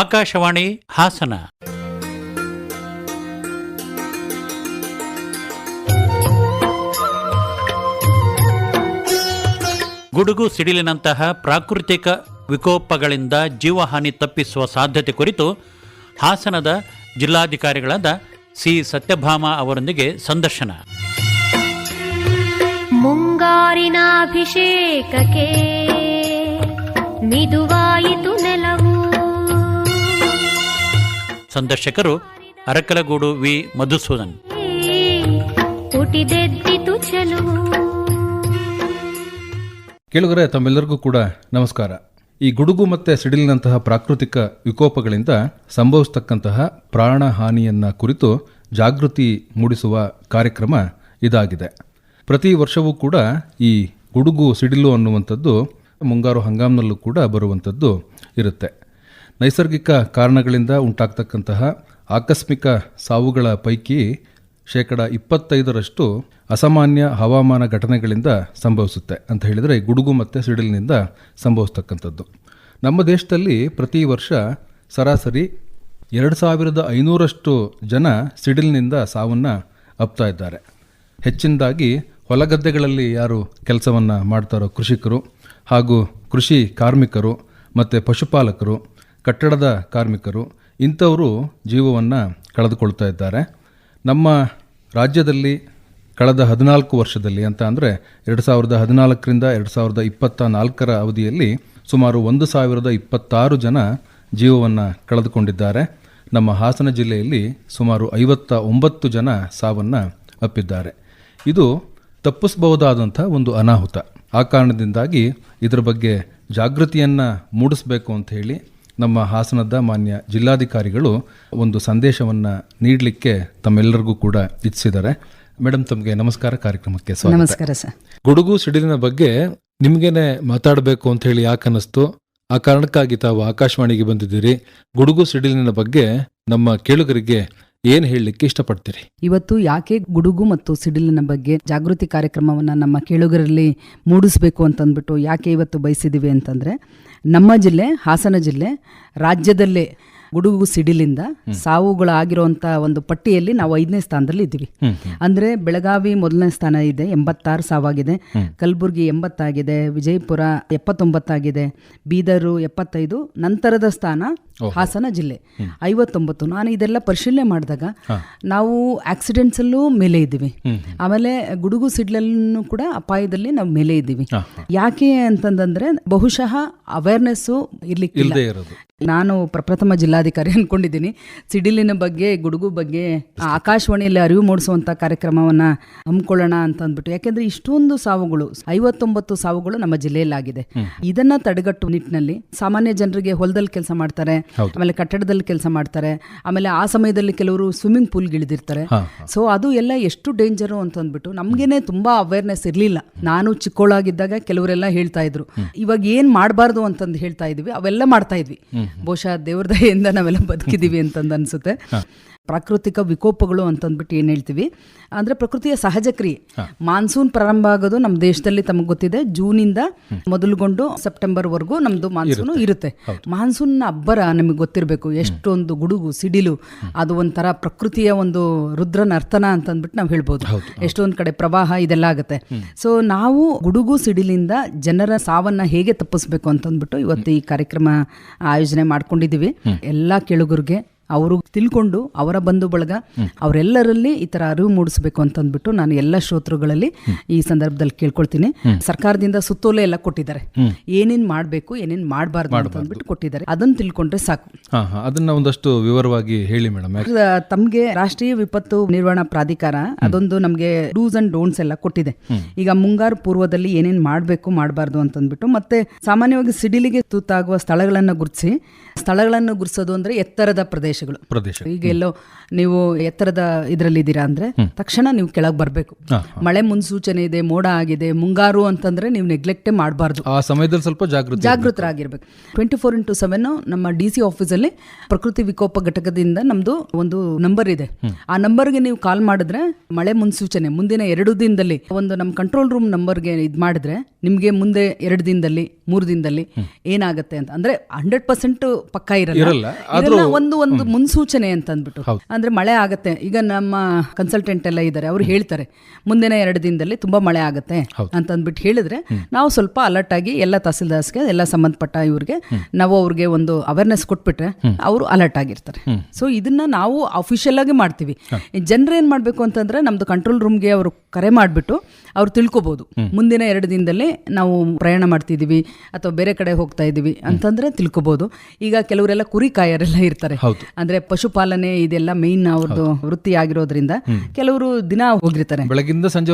ಆಕಾಶವಾಣಿ ಹಾಸನ. ಗುಡುಗು ಸಿಡಿಲಿನಂತಹ ಪ್ರಾಕೃತಿಕ ವಿಕೋಪಗಳಿಂದ ಜೀವಹಾನಿ ತಪ್ಪಿಸುವ ಸಾಧ್ಯತೆ ಕುರಿತು ಹಾಸನದ ಜಿಲ್ಲಾಧಿಕಾರಿಗಳಾದ ಸಿ. ಸತ್ಯಭಾಮ ಅವರೊಂದಿಗೆ ಸಂದರ್ಶನ. ಮುಂಗಾರಿನಾಭಿಷೇಕಕ್ಕೆ ಮಿದುವಾಯಿತು ನೆಲವು. ಸಂದರ್ಶಕರು ಅರಕಲಗೂಡು ವಿ. ಮಧುಸೂದನ್. ಕೇಳುಗರೆ ತಮ್ಮೆಲ್ಲರಿಗೂ ಕೂಡ ನಮಸ್ಕಾರ. ಈ ಗುಡುಗು ಮತ್ತು ಸಿಡಿಲಿನಂತಹ ಪ್ರಾಕೃತಿಕ ವಿಕೋಪಗಳಿಂದ ಸಂಭವಿಸತಕ್ಕಂತಹ ಪ್ರಾಣ ಹಾನಿಯನ್ನ ಕುರಿತು ಜಾಗೃತಿ ಮೂಡಿಸುವ ಕಾರ್ಯಕ್ರಮ ಇದಾಗಿದೆ. ಪ್ರತಿ ವರ್ಷವೂ ಕೂಡ ಈ ಗುಡುಗು ಸಿಡಿಲು ಅನ್ನುವಂಥದ್ದು ಮುಂಗಾರು ಹಂಗಾಮಿನಲ್ಲೂ ಕೂಡ ಬರುವಂಥದ್ದು ಇರುತ್ತೆ. ನೈಸರ್ಗಿಕ ಕಾರಣಗಳಿಂದ ಉಂಟಾಗ್ತಕ್ಕಂತಹ ಆಕಸ್ಮಿಕ ಸಾವುಗಳ ಪೈಕಿ ಶೇಕಡ ಇಪ್ಪತ್ತೈದರಷ್ಟು ಅಸಾಮಾನ್ಯ ಹವಾಮಾನ ಘಟನೆಗಳಿಂದ ಸಂಭವಿಸುತ್ತೆ ಅಂತ ಹೇಳಿದರೆ ಗುಡುಗು ಮತ್ತು ಸಿಡಿಲಿನಿಂದ ಸಂಭವಿಸ್ತಕ್ಕಂಥದ್ದು. ನಮ್ಮ ದೇಶದಲ್ಲಿ ಪ್ರತಿ ವರ್ಷ ಸರಾಸರಿ ಎರಡು ಸಾವಿರದ ಐನೂರಷ್ಟು ಜನ ಸಿಡಿಲಿನಿಂದ ಸಾವನ್ನು ಅಪ್ತಾ ಇದ್ದಾರೆ. ಹೆಚ್ಚಿನದಾಗಿ ಹೊಲಗದ್ದೆಗಳಲ್ಲಿ ಯಾರು ಕೆಲಸವನ್ನು ಮಾಡ್ತಾರೋ ಕೃಷಿಕರು ಹಾಗೂ ಕೃಷಿ ಕಾರ್ಮಿಕರು ಮತ್ತು ಪಶುಪಾಲಕರು ಕಟ್ಟಡದ ಕಾರ್ಮಿಕರು ಇಂಥವರು ಜೀವವನ್ನು ಕಳೆದುಕೊಳ್ತಾ ಇದ್ದಾರೆ. ನಮ್ಮ ರಾಜ್ಯದಲ್ಲಿ ಕಳೆದ ಹದಿನಾಲ್ಕು ವರ್ಷದಲ್ಲಿ ಅಂತ ಅಂದರೆ ಎರಡು ಸಾವಿರದ ಹದಿನಾಲ್ಕರಿಂದ ಎರಡು ಸಾವಿರದ ಇಪ್ಪತ್ತ ನಾಲ್ಕರ ಅವಧಿಯಲ್ಲಿ ಸುಮಾರು ಒಂದು ಸಾವಿರದ ಇಪ್ಪತ್ತಾರು ಜನ ಜೀವವನ್ನು ಕಳೆದುಕೊಂಡಿದ್ದಾರೆ. ನಮ್ಮ ಹಾಸನ ಜಿಲ್ಲೆಯಲ್ಲಿ ಸುಮಾರು ಐವತ್ತ ಒಂಬತ್ತು ಜನ ಸಾವನ್ನು ಅಪ್ಪಿದ್ದಾರೆ. ಇದು ತಪ್ಪಿಸಬಹುದಾದಂಥ ಒಂದು ಅನಾಹುತ. ಆ ಕಾರಣದಿಂದಾಗಿ ಇದರ ಬಗ್ಗೆ ಜಾಗೃತಿಯನ್ನು ಮೂಡಿಸಬೇಕು ಅಂತ ಹೇಳಿ ನಮ್ಮ ಹಾಸನದ ಮಾನ್ಯ ಜಿಲ್ಲಾಧಿಕಾರಿಗಳು ಒಂದು ಸಂದೇಶವನ್ನು ನೀಡಲಿಕ್ಕೆ ತಮ್ಮೆಲ್ಲರಿಗೂ ಕೂಡ ಇಚ್ಛಿಸಿದ್ದಾರೆ ಮೇಡಮ್ ತಮಗೆ ನಮಸ್ಕಾರ ಕಾರ್ಯಕ್ರಮಕ್ಕೆ ಸ್ವಾಗತ. ನಮಸ್ಕಾರ ಸರ್. ಗುಡುಗು ಸಿಡಿಲಿನ ಬಗ್ಗೆ ನಿಮಗೇನೆ ಮಾತಾಡಬೇಕು ಅಂತ ಹೇಳಿ ಯಾಕೆ ಅನ್ನಿಸ್ತು? ಆ ಕಾರಣಕ್ಕಾಗಿ ತಾವು ಆಕಾಶವಾಣಿಗೆ ಬಂದಿದ್ದೀರಿ. ಗುಡುಗು ಸಿಡಿಲಿನ ಬಗ್ಗೆ ನಮ್ಮ ಕೇಳುಗರಿಗೆ ಏನ್ ಹೇಳಲಿಕ್ಕೆ ಇಷ್ಟಪಡ್ತೀರಿ? ಇವತ್ತು ಯಾಕೆ ಗುಡುಗು ಮತ್ತು ಸಿಡಿಲಿನ ಬಗ್ಗೆ ಜಾಗೃತಿ ಕಾರ್ಯಕ್ರಮವನ್ನು ನಮ್ಮ ಕೇಳುಗರಲ್ಲಿ ಮೂಡಿಸಬೇಕು ಅಂತಂದ್ಬಿಟ್ಟು ಯಾಕೆ ಇವತ್ತು ಬಯಸಿದ್ದೀವಿ ಅಂತಂದರೆ ನಮ್ಮ ಜಿಲ್ಲೆ ಹಾಸನ ಜಿಲ್ಲೆ ರಾಜ್ಯದಲ್ಲೇ ಗುಡುಗು ಸಿಡಿಲಿಂದ ಸಾವುಗಳಾಗಿರುವಂಥ ಒಂದು ಪಟ್ಟಿಯಲ್ಲಿ ನಾವು ಐದನೇ ಸ್ಥಾನದಲ್ಲಿ ಇದ್ದೀವಿ. ಅಂದ್ರೆ ಬೆಳಗಾವಿ ಮೊದಲನೇ ಸ್ಥಾನ ಇದೆ ಎಂಬತ್ತಾರು ಸಾವಾಗಿದೆ. ಕಲಬುರಗಿ ಎಂಬತ್ತಾಗಿದೆ ವಿಜಯಪುರ ಎಪ್ಪತ್ತೊಂಬತ್ತಾಗಿದೆ ಬೀದರು ಎಪ್ಪತ್ತೈದು ನಂತರದ ಸ್ಥಾನ ಹಾಸನ ಜಿಲ್ಲೆ. ಐವತ್ತೊಂಬತ್ತು. ನಾನು ಇದೆಲ್ಲ ಪರಿಶೀಲನೆ ಮಾಡಿದಾಗ ನಾವು ಆಕ್ಸಿಡೆಂಟ್ಸಲ್ಲೂ ಮೇಲೆ ಇದ್ದೀವಿ. ಆಮೇಲೆ ಗುಡುಗು ಸಿಡ್ಲಲ್ಲೂ ಕೂಡ ಅಪಾಯದಲ್ಲಿ ನಾವು ಮೇಲೆ ಇದ್ದೀವಿ. ಯಾಕೆ ಅಂತಂದ್ರೆ ಬಹುಶಃ ಅವೇರ್ನೆಸ್ಸು ಇರ್ಲಿಕ್ಕೆ ನಾನು ಪ್ರಪ್ರಥಮ ಜಿಲ್ಲಾಧಿಕಾರಿ ಅನ್ಕೊಂಡಿದ್ದೀನಿ. ಸಿಡಿಲಿನ ಬಗ್ಗೆ ಗುಡುಗು ಬಗ್ಗೆ ಆಕಾಶವಾಣಿಯಲ್ಲಿ ಅರಿವು ಮೂಡಿಸುವಂತ ಕಾರ್ಯಕ್ರಮವನ್ನ ಹಮ್ಮಿಕೊಳ್ಳೋಣ ಅಂತ ಅಂದ್ಬಿಟ್ಟು. ಯಾಕೆಂದ್ರೆ ಇಷ್ಟೊಂದು ಸಾವುಗಳು ಐವತ್ತೊಂಬತ್ತು ಸಾವುಗಳು ನಮ್ಮ ಜಿಲ್ಲೆಯಲ್ಲಾಗಿದೆ. ಇದನ್ನ ತಡೆಗಟ್ಟು ನಿಟ್ಟಿನಲ್ಲಿ ಸಾಮಾನ್ಯ ಜನರಿಗೆ ಹೊಲದಲ್ಲಿ ಕೆಲಸ ಮಾಡ್ತಾರೆ ಆಮೇಲೆ ಕಟ್ಟಡದಲ್ಲಿ ಕೆಲಸ ಮಾಡ್ತಾರೆ ಆಮೇಲೆ ಆ ಸಮಯದಲ್ಲಿ ಕೆಲವರು ಸ್ವಿಮ್ಮಿಂಗ್ ಪೂಲ್ಗೆ ಇಳಿದಿರ್ತಾರೆ ಸೊ ಅದು ಎಲ್ಲ ಎಷ್ಟು ಡೇಂಜರು ಅಂತ ಅಂದ್ಬಿಟ್ಟು ನಮಗೇನೆ ತುಂಬಾ ಅವೇರ್ನೆಸ್ ಇರಲಿಲ್ಲ. ನಾನು ಚಿಕ್ಕೋಳಾಗಿದ್ದಾಗ ಕೆಲವರೆಲ್ಲ ಹೇಳ್ತಾ ಇದ್ರು. ಇವಾಗ ಏನ್ ಮಾಡಬಾರ್ದು ಅಂತಂದು ಹೇಳ್ತಾ ಇದ್ವಿ. ಅವೆಲ್ಲ ಮಾಡ್ತಾ ಇದ್ವಿ. ಬಹುಶಃ ದೇವ್ರ ದಯೆಯಿಂದ ನಾವೆಲ್ಲ ಬದುಕಿದೀವಿ ಅಂತಂದು ಅನ್ಸುತ್ತೆ. ಪ್ರಾಕೃತಿಕ ವಿಕೋಪಗಳು ಅಂತಂದ್ಬಿಟ್ಟು ಏನು ಹೇಳ್ತೀವಿ? ಅಂದರೆ ಪ್ರಕೃತಿಯ ಸಹಜ ಕ್ರಿಯೆ. ಮಾನ್ಸೂನ್ ಪ್ರಾರಂಭ ಆಗೋದು ನಮ್ಮ ದೇಶದಲ್ಲಿ ತಮಗೆ ಗೊತ್ತಿದೆ. ಜೂನಿಂದ ಮೊದಲುಗೊಂಡು ಸೆಪ್ಟೆಂಬರ್ವರೆಗೂ ನಮ್ಮದು ಮಾನ್ಸೂನು ಇರುತ್ತೆ. ಮಾನ್ಸೂನ್ ಅಬ್ಬರ ನಮಗೆ ಗೊತ್ತಿರಬೇಕು. ಎಷ್ಟೊಂದು ಗುಡುಗು ಸಿಡಿಲು ಅದು ಒಂಥರ ಪ್ರಕೃತಿಯ ಒಂದು ರುದ್ರ ನರ್ತನ ಅಂತ ಅಂದ್ಬಿಟ್ಟು ನಾವು ಹೇಳ್ಬೋದು ಎಷ್ಟೊಂದು ಕಡೆ ಪ್ರವಾಹ ಇದೆಲ್ಲ ಆಗುತ್ತೆ. ಸೊ ನಾವು ಗುಡುಗು ಸಿಡಿಲಿಂದ ಜನರ ಸಾವನ್ನ ಹೇಗೆ ತಪ್ಪಿಸ್ಬೇಕು ಅಂತಂದ್ಬಿಟ್ಟು ಇವತ್ತು ಈ ಕಾರ್ಯಕ್ರಮ ಆಯೋಜನೆ ಮಾಡ್ಕೊಂಡಿದ್ದೀವಿ ಎಲ್ಲ ಕೇಳುಗರಿಗೆ ಅವರು ತಿಳ್ಕೊಂಡು ಅವರ ಬಂಧು ಬಳಗ ಅವರೆಲ್ಲರಲ್ಲಿ ಈ ತರ ಅರಿವು ಮೂಡಿಸಬೇಕು ಅಂತಂದ್ಬಿಟ್ಟು ನಾನು ಎಲ್ಲ ಶ್ರೋತೃಗಳಲ್ಲಿ ಈ ಸಂದರ್ಭದಲ್ಲಿ ಕೇಳ್ಕೊಳ್ತೀನಿ. ಸರ್ಕಾರದಿಂದ ಸುತ್ತೋಲೆ ಎಲ್ಲ ಕೊಟ್ಟಿದ್ದಾರೆ. ಏನೇನ್ ಮಾಡ್ಬೇಕು ಏನೇನ್ ಮಾಡಬಾರ್ದು ಅಂತ ಅಂದ್ಬಿಟ್ಟು ಕೊಟ್ಟಿದ್ದಾರೆ. ಅದನ್ನ ತಿಳ್ಕೊಂಡ್ರೆ ಸಾಕು. ಅದನ್ನ ಒಂದಷ್ಟು ವಿವರವಾಗಿ ಹೇಳಿ ಮೇಡಮ್ ತಮ್ಗೆ ರಾಷ್ಟ್ರೀಯ ವಿಪತ್ತು ನಿರ್ವಹಣಾ ಪ್ರಾಧಿಕಾರ ಅದೊಂದು ನಮಗೆ ಡೂಸ್ ಅಂಡ್ ಡೋಂಟ್ಸ್ ಎಲ್ಲ ಕೊಟ್ಟಿದೆ. ಈಗ ಮುಂಗಾರು ಪೂರ್ವದಲ್ಲಿ ಏನೇನ್ ಮಾಡಬೇಕು ಮಾಡಬಾರ್ದು ಅಂತಂದ್ಬಿಟ್ಟು ಮತ್ತೆ ಸಾಮಾನ್ಯವಾಗಿ ಸಿಡಿಲಿಗೆ ತುತ್ತಾಗುವ ಸ್ಥಳಗಳನ್ನ ಗುರುತಿಸಿ ಸ್ಥಳಗಳನ್ನು ಗುರುತಿಸೋದು ಅಂದ್ರೆ ಎತ್ತರದ ಪ್ರದೇಶಗಳು. ಪ್ರದೇಶ ಈಗ ಎಲ್ಲೋ ನೀವು ಎತ್ತರದ ಇದರಲ್ಲಿ ಇದ್ದೀರಾ ಅಂದ್ರೆ ತಕ್ಷಣ ನೀವು ಕೆಳಗೆ ಬರಬೇಕು. ಮಳೆ ಮುನ್ಸೂಚನೆ ಇದೆ ಮೋಡ ಆಗಿದೆ ಮುಂಗಾರು ಅಂತಂದ್ರೆ ನೀವು ನೆಗ್ಲೆಕ್ಟೇ ಮಾಡಬಾರ್ದು. ಆ ಸಮಯದಲ್ಲಿ ಸ್ವಲ್ಪ ಜಾಗೃತಿ ಜಾಗೃತರಾಗಿರ್ಬೇಕು. ಟ್ವೆಂಟಿ ಫೋರ್ ಇಂಟು ಸೆವೆನ್ ನಮ್ಮ ಡಿ ಸಿ ಆಫೀಸಲ್ಲಿ ಅಲ್ಲಿ ಪ್ರಕೃತಿ ವಿಕೋಪ ಘಟಕದಿಂದ ನಮ್ದು ಒಂದು ನಂಬರ್ ಇದೆ. ಆ ನಂಬರ್ಗೆ ನೀವು ಕಾಲ್ ಮಾಡಿದ್ರೆ ಮಳೆ ಮುನ್ಸೂಚನೆ ಮುಂದಿನ ಎರಡು ದಿನದಲ್ಲಿ ಒಂದು ನಮ್ಮ ಕಂಟ್ರೋಲ್ ರೂಮ್ ನಂಬರ್ಗೆ ಇದ್ ಮಾಡಿದ್ರೆ ನಿಮ್ಗೆ ಮುಂದೆ ಎರಡು ದಿನದಲ್ಲಿ ಮೂರು ದಿನದಲ್ಲಿ ಏನಾಗುತ್ತೆ ಅಂತ. ಅಂದ್ರೆ ಹಂಡ್ರೆಡ್ ಪರ್ಸೆಂಟ್ ಪಕ್ಕ ಇರಲ್ಲ. ಒಂದು ಒಂದು ಮುನ್ಸೂಚನೆ ಅಂತ ಅಂದ್ಬಿಟ್ಟು ಅಂದ್ರೆ ಮಳೆ ಆಗತ್ತೆ. ಈಗ ನಮ್ಮ ಕನ್ಸಲ್ಟೆಂಟ್ ಎಲ್ಲ ಇದ್ದಾರೆ ಅವ್ರು ಹೇಳ್ತಾರೆ ಮುಂದಿನ ಎರಡು ದಿನದಲ್ಲಿ ತುಂಬಾ ಮಳೆ ಆಗತ್ತೆ ಅಂತ ಅಂದ್ಬಿಟ್ಟು ಹೇಳಿದ್ರೆ ನಾವು ಸ್ವಲ್ಪ ಅಲರ್ಟ್ ಆಗಿ ಎಲ್ಲ ತಹಸೀಲ್ದಾರ್ಸ್ಗೆ ಎಲ್ಲ ಸಂಬಂಧಪಟ್ಟ ಇವ್ರಿಗೆ ನಾವು ಅವ್ರಿಗೆ ಒಂದು ಅವೇರ್ನೆಸ್ ಕೊಟ್ಬಿಟ್ರೆ ಅವರು ಅಲರ್ಟ್ ಆಗಿರ್ತಾರೆ. ಸೊ ಇದನ್ನ ನಾವು ಅಫಿಷಿಯಲ್ ಆಗಿ ಮಾಡ್ತೀವಿ. ಜನರು ಏನ್ ಮಾಡ್ಬೇಕು ಅಂತಂದ್ರೆ ನಮ್ದು ಕಂಟ್ರೋಲ್ ರೂಮ್ಗೆ ಅವರು ಕರೆ ಮಾಡಿಬಿಟ್ಟು ಅವ್ರು ತಿಳ್ಕೊಬಹುದು ಮುಂದಿನ ಎರಡು ದಿನದಲ್ಲಿ ನಾವು ಪ್ರಯಾಣ ಮಾಡ್ತಿದೀವಿ ಅಥವಾ ಬೇರೆ ಕಡೆ ಹೋಗ್ತಾ ಇದೀವಿ ಅಂತಂದ್ರೆ ತಿಳ್ಕೊಬಹುದು ಈಗ ಕೆಲವರೆಲ್ಲ ಕುರಿ ಕಾಯರೆಲ್ಲ ಇರ್ತಾರೆ. ಅಂದ್ರೆ ಪಶುಪಾಲನೆ ಇದೆಲ್ಲ ಮೇನ್ ಅವ್ರದ್ದು ವೃತ್ತಿ ಆಗಿರೋದ್ರಿಂದ ಕೆಲವರು ದಿನ ಹೋಗಿರ್ತಾರೆ.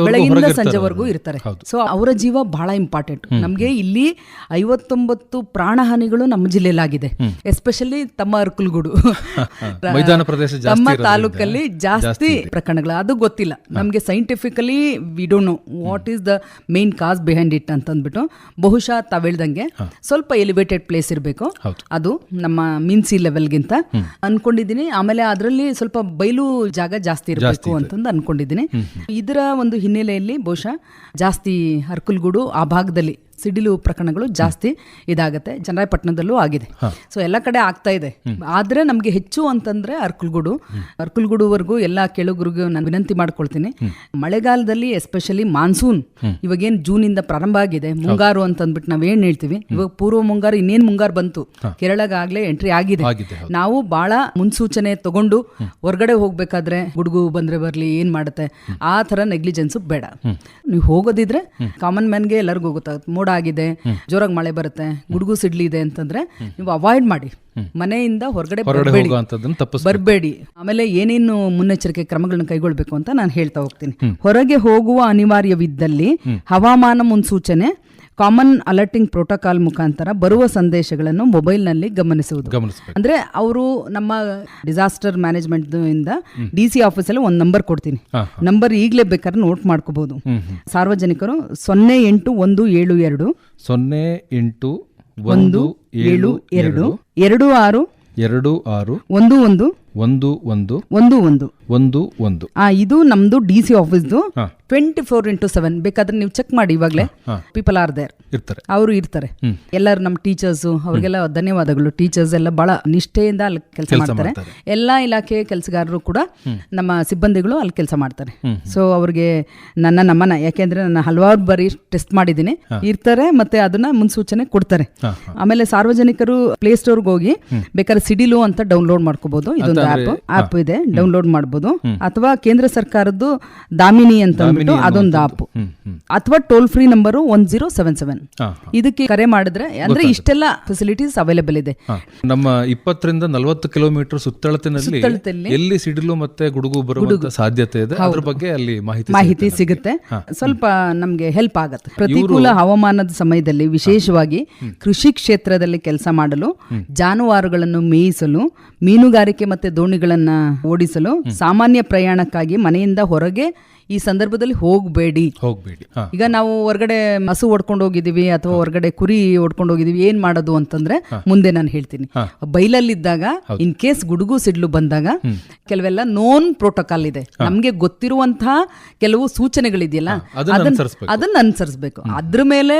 ಬೆಳಗಿಂದ ಸಂಜೆವರೆಗೂ ಇರ್ತಾರೆ. ಸೊ ಅವರ ಜೀವ ಬಹಳ ಇಂಪಾರ್ಟೆಂಟ್ ನಮಗೆ ಇಲ್ಲಿ ಐವತ್ತೊಂಬತ್ತು ಪ್ರಾಣಹಾನಿಗಳು ನಮ್ಮ ಜಿಲ್ಲೆಯಲ್ಲಾಗಿದೆ. ಎಸ್ಪೆಷಲಿ ತಮ್ಮ ಅರ್ಕುಲ್ಗೂಡು. ತಮ್ಮ ಇರೋದ್ರಿಂದ ತಾಲೂಕಲ್ಲಿ ಜಾಸ್ತಿ ಪ್ರಕರಣಗಳು. ಅದು ಗೊತ್ತಿಲ್ಲ. ನಮಗೆ scientifically we don't know what is the main cause behind it ಅಂತ ಅಂದ್ಬಿಟ್ಟು ಬಹುಶಃ ತಾವೇಳ್ದಂಗೆ ಸ್ವಲ್ಪ ಎಲಿವೇಟೆಡ್ ಪ್ಲೇಸ್ ಇರಬೇಕು. ಅದು ನಮ್ಮ ಮಿನ್ಸಿ ಲೆವೆಲ್ಗಿಂತ ಅನ್ಕೊಂಡಿದ್ದೀನಿ. ಆಮೇಲೆ ಅದರಲ್ಲಿ ಸ್ವಲ್ಪ ಬಯಲು ಜಾಗ ಜಾಸ್ತಿ ಇರಬೇಕು ಅಂತಂದು ಅನ್ಕೊಂಡಿದ್ದೀನಿ. ಇದರ ಒಂದು ಹಿನ್ನೆಲೆಯಲ್ಲಿ ಬಹುಶಃ ಜಾಸ್ತಿ ಹರ್ಕುಲ್ಗೂಡು ಆ ಭಾಗದಲ್ಲಿ ಸಿಡಿಲು ಪ್ರಕರಣಗಳು ಜಾಸ್ತಿ ಇದಾಗುತ್ತೆ. ಚನ್ನರಾಯಪಟ್ಟಣದಲ್ಲೂ ಆಗಿದೆ. ಸೊ ಎಲ್ಲ ಕಡೆ ಆಗ್ತಾ ಇದೆ. ಆದ್ರೆ ನಮಗೆ ಹೆಚ್ಚು ಅಂತಂದ್ರೆ ಅರ್ಕುಲ್ಗೂಡು. ಅರ್ಕುಲ್ಗೂಡುವರೆಗೂ ಎಲ್ಲ ಕೆಳಗುರಿಗೂ ನಾನು ವಿನಂತಿ ಮಾಡ್ಕೊಳ್ತೀನಿ. ಮಳೆಗಾಲದಲ್ಲಿ ಎಸ್ಪೆಷಲಿ ಮಾನ್ಸೂನ್ ಇವಾಗೇನು ಜೂನ್ ಇಂದ ಪ್ರಾರಂಭ ಆಗಿದೆ. ಮುಂಗಾರು ಅಂತ ಅಂದ್ಬಿಟ್ಟು ಏನು ಹೇಳ್ತೀವಿ? ಇವಾಗ ಪೂರ್ವ ಮುಂಗಾರು ಇನ್ನೇನ್ ಮುಂಗಾರು ಬಂತು? ಕೇರಳಗಾಗಲೇ ಎಂಟ್ರಿ ಆಗಿದೆ. ನಾವು ಬಹಳ ಮುನ್ಸೂಚನೆ ತಗೊಂಡು ಹೊರಗಡೆ ಹೋಗ್ಬೇಕಾದ್ರೆ ಗುಡುಗು ಬಂದ್ರೆ ಬರಲಿ ಏನ್ ಮಾಡುತ್ತೆ? ಆ ತರ ನೆಗ್ಲಿಜೆನ್ಸು ಬೇಡ. ನೀವು ಹೋಗೋದಿದ್ರೆ ಕಾಮನ್ ಮ್ಯಾನ್ಗೆ ಎಲ್ಲರಿಗೂ ಗೊತ್ತಾಗುತ್ತೆ. ಮೋಡ ಆಗಿದೆ ಜೋರಾಗಿ ಮಳೆ ಬರುತ್ತೆ ಗುಡುಗು ಸಿಡ್ಲಿ ಇದೆ ಅಂತಂದ್ರೆ ನೀವು ಅವಾಯ್ಡ್ ಮಾಡಿ ಮನೆಯಿಂದ ಹೊರಗಡೆ ಬರ್ಬೇಡಿ. ಬರಬೇಡಿ. ಆಮೇಲೆ ಏನೇನು ಮುನ್ನೆಚ್ಚರಿಕೆ ಕ್ರಮಗಳನ್ನ ಕೈಗೊಳ್ಬೇಕು ಅಂತ ನಾನು ಹೇಳ್ತಾ ಹೋಗ್ತೀನಿ. ಹೊರಗೆ ಹೋಗುವ ಅನಿವಾರ್ಯವಿದ್ದಲ್ಲಿ ಹವಾಮಾನ ಮುನ್ಸೂಚನೆ ಕಾಮನ್ ಅಲರ್ಟಿಂಗ್ ಪ್ರೋಟೋಕಾಲ್ ಮುಖಾಂತರ ಬರುವ ಸಂದೇಶಗಳನ್ನು ಮೊಬೈಲ್ನಲ್ಲಿ ಗಮನಿಸುವುದು. ಅಂದ್ರೆ ಅವರು ನಮ್ಮ ಡಿಸಾಸ್ಟರ್ ಮ್ಯಾನೇಜ್ಮೆಂಟ್ ಇಂದ ಡಿ ಸಿ ಆಫೀಸಲ್ಲಿ ಒಂದು ನಂಬರ್ ಕೊಡ್ತೀನಿ. ನಂಬರ್ ಈಗಲೇ ಬೇಕಾದ್ರೆ ನೋಟ್ ಮಾಡ್ಕೋಬಹುದು ಸಾರ್ವಜನಿಕರು ಸೊನ್ನೆ ಎಂಟು ಒಂದು ಏಳು ಎರಡು. ಸೊನ್ನೆ ಎಂಟು ಒಂದು ಏಳು ಎರಡು. ಎರಡು ಆರು ಎರಡು ಆರು ಒಂದು ಒಂದು ಒಂದು ಒಂದು. ಒಂದು ಒಂದು. ಒಂದು ಒಂದು. ಆ ಇದು ನಮ್ದು ಡಿ ಸಿ ಆಫೀಸ್ದು. ಟ್ವೆಂಟಿ ಫೋರ್ ಇಂಟು ಸೆವೆನ್ ಬೇಕಾದ್ರೆ ನೀವು ಚೆಕ್ ಮಾಡಿ ಇವಾಗಲೇ. ಪೀಪಲ್ ಆರ್ ದೇರ್ ಇರ್ತಾರೆ. ಅವರು ಇರ್ತಾರೆ. ಎಲ್ಲರೂ ನಮ್ಮ ಟೀಚರ್ಸ್ ಅವ್ರಿಗೆಲ್ಲ ಧನ್ಯವಾದಗಳು. ಟೀಚರ್ಸ್ ಎಲ್ಲ ಬಹಳ ನಿಷ್ಠೆಯಿಂದ ಅಲ್ಲಿ ಕೆಲಸ ಮಾಡ್ತಾರೆ. ಎಲ್ಲಾ ಇಲಾಖೆ ಕೆಲಸಗಾರರು ಕೂಡ ನಮ್ಮ ಸಿಬ್ಬಂದಿಗಳು ಅಲ್ಲಿ ಕೆಲಸ ಮಾಡ್ತಾರೆ. ಸೊ ಅವ್ರಿಗೆ ನನ್ನ ನಮ್ಮನ ಯಾಕೆಂದ್ರೆ ನಾನು ಹಲವಾರು ಬಾರಿ ಟೆಸ್ಟ್ ಮಾಡಿದ್ದೀನಿ. ಇರ್ತಾರೆ ಮತ್ತೆ ಅದನ್ನ ಮುನ್ಸೂಚನೆ ಕೊಡ್ತಾರೆ. ಆಮೇಲೆ ಸಾರ್ವಜನಿಕರು ಪ್ಲೇ ಸ್ಟೋರ್ಗೆ ಹೋಗಿ ಬೇಕಾದ್ರೆ ಸಿಡಿಲು ಅಂತ ಡೌನ್ಲೋಡ್ ಮಾಡ್ಕೋಬಹುದು ಇದೊಂದು ಆಪ್ ಆಪ್ ಇದೆ ಡೌನ್ಲೋಡ್ ಮಾಡಬಹುದು ಅಥವಾ ಕೇಂದ್ರ ಸರ್ಕಾರದ್ದು ದಾಮಿನಿ ಅಂತ ಅಂದ್ಬಿಟ್ಟು ಅದೊಂದು ಆಪ್. ಅಥವಾ toll free number one zero seven seven ಇದಕ್ಕೆ ಕರೆ ಮಾಡಿದ್ರೆ ಅಂದ್ರೆ ಇಷ್ಟೆಲ್ಲ ಫೆಸಿಲಿಟೀಸ್ ಅವೈಲೇಬಲ್ ಇದೆ. ನಮ್ಮ ಇಪ್ಪತ್ತರಿಂದ ನಲವತ್ತು ಕಿಲೋಮೀಟರ್ ಸುತ್ತಳತಿನಲ್ಲಿ ಸುತ್ತಳತೆಯಲ್ಲಿ ಎಲ್ಲಿ ಸಿಡಿಲು ಮತ್ತೆ ಗುಡುಗು ಬರುವ ಸಾಧ್ಯತೆ ಇದೆ ಅದ್ರ ಬಗ್ಗೆ ಅಲ್ಲಿ ಮಾಹಿತಿ ಮಾಹಿತಿ ಸಿಗುತ್ತೆ. ಸ್ವಲ್ಪ ನಮ್ಗೆ ಹೆಲ್ಪ್ ಆಗುತ್ತೆ. ಪ್ರತಿಕೂಲ ಹವಾಮಾನದ ಸಮಯದಲ್ಲಿ ವಿಶೇಷವಾಗಿ ಕೃಷಿ ಕ್ಷೇತ್ರದಲ್ಲಿ ಕೆಲಸ ಮಾಡಲು ಜಾನುವಾರುಗಳನ್ನು ಮೇಯಿಸಲು ಮೀನುಗಾರಿಕೆ ಮತ್ತೆ ದೋಣಿಗಳನ್ನ ಓಡಿಸಲು ಸಾಮಾನ್ಯ ಪ್ರಯಾಣಕ್ಕಾಗಿ ಮನೆಯಿಂದ ಹೊರಗೆ ಈ ಸಂದರ್ಭದಲ್ಲಿ ಹೋಗಬೇಡಿ. ಹೋಗ್ಬೇಡಿ. ಈಗ ನಾವು ಹೊರಗಡೆ ಹಸು ಹೊಡ್ಕೊಂಡು ಹೋಗಿದೀವಿ ಅಥವಾ ಹೊರಗಡೆ ಕುರಿ ಹೊಡ್ಕೊಂಡು ಹೋಗಿದೀವಿ ಏನ್ ಮಾಡೋದು ಅಂತಂದ್ರೆ ಮುಂದೆ ನಾನು ಹೇಳ್ತೀನಿ. ಬೈಲಲ್ಲಿದ್ದಾಗ ಇನ್ ಕೇಸ್ ಗುಡುಗು ಸಿಡ್ಲು ಬಂದಾಗ ಕೆಲವೆಲ್ಲ ನೋನ್ ಪ್ರೋಟೋಕಾಲ್ ಇದೆ. ನಮ್ಗೆ ಗೊತ್ತಿರುವಂತಹ ಕೆಲವು ಸೂಚನೆಗಳಿದೆಯಲ್ಲ. ಅದನ್ನ ಅನುಸರಿಸಬೇಕು. ಅದ್ರ ಮೇಲೆ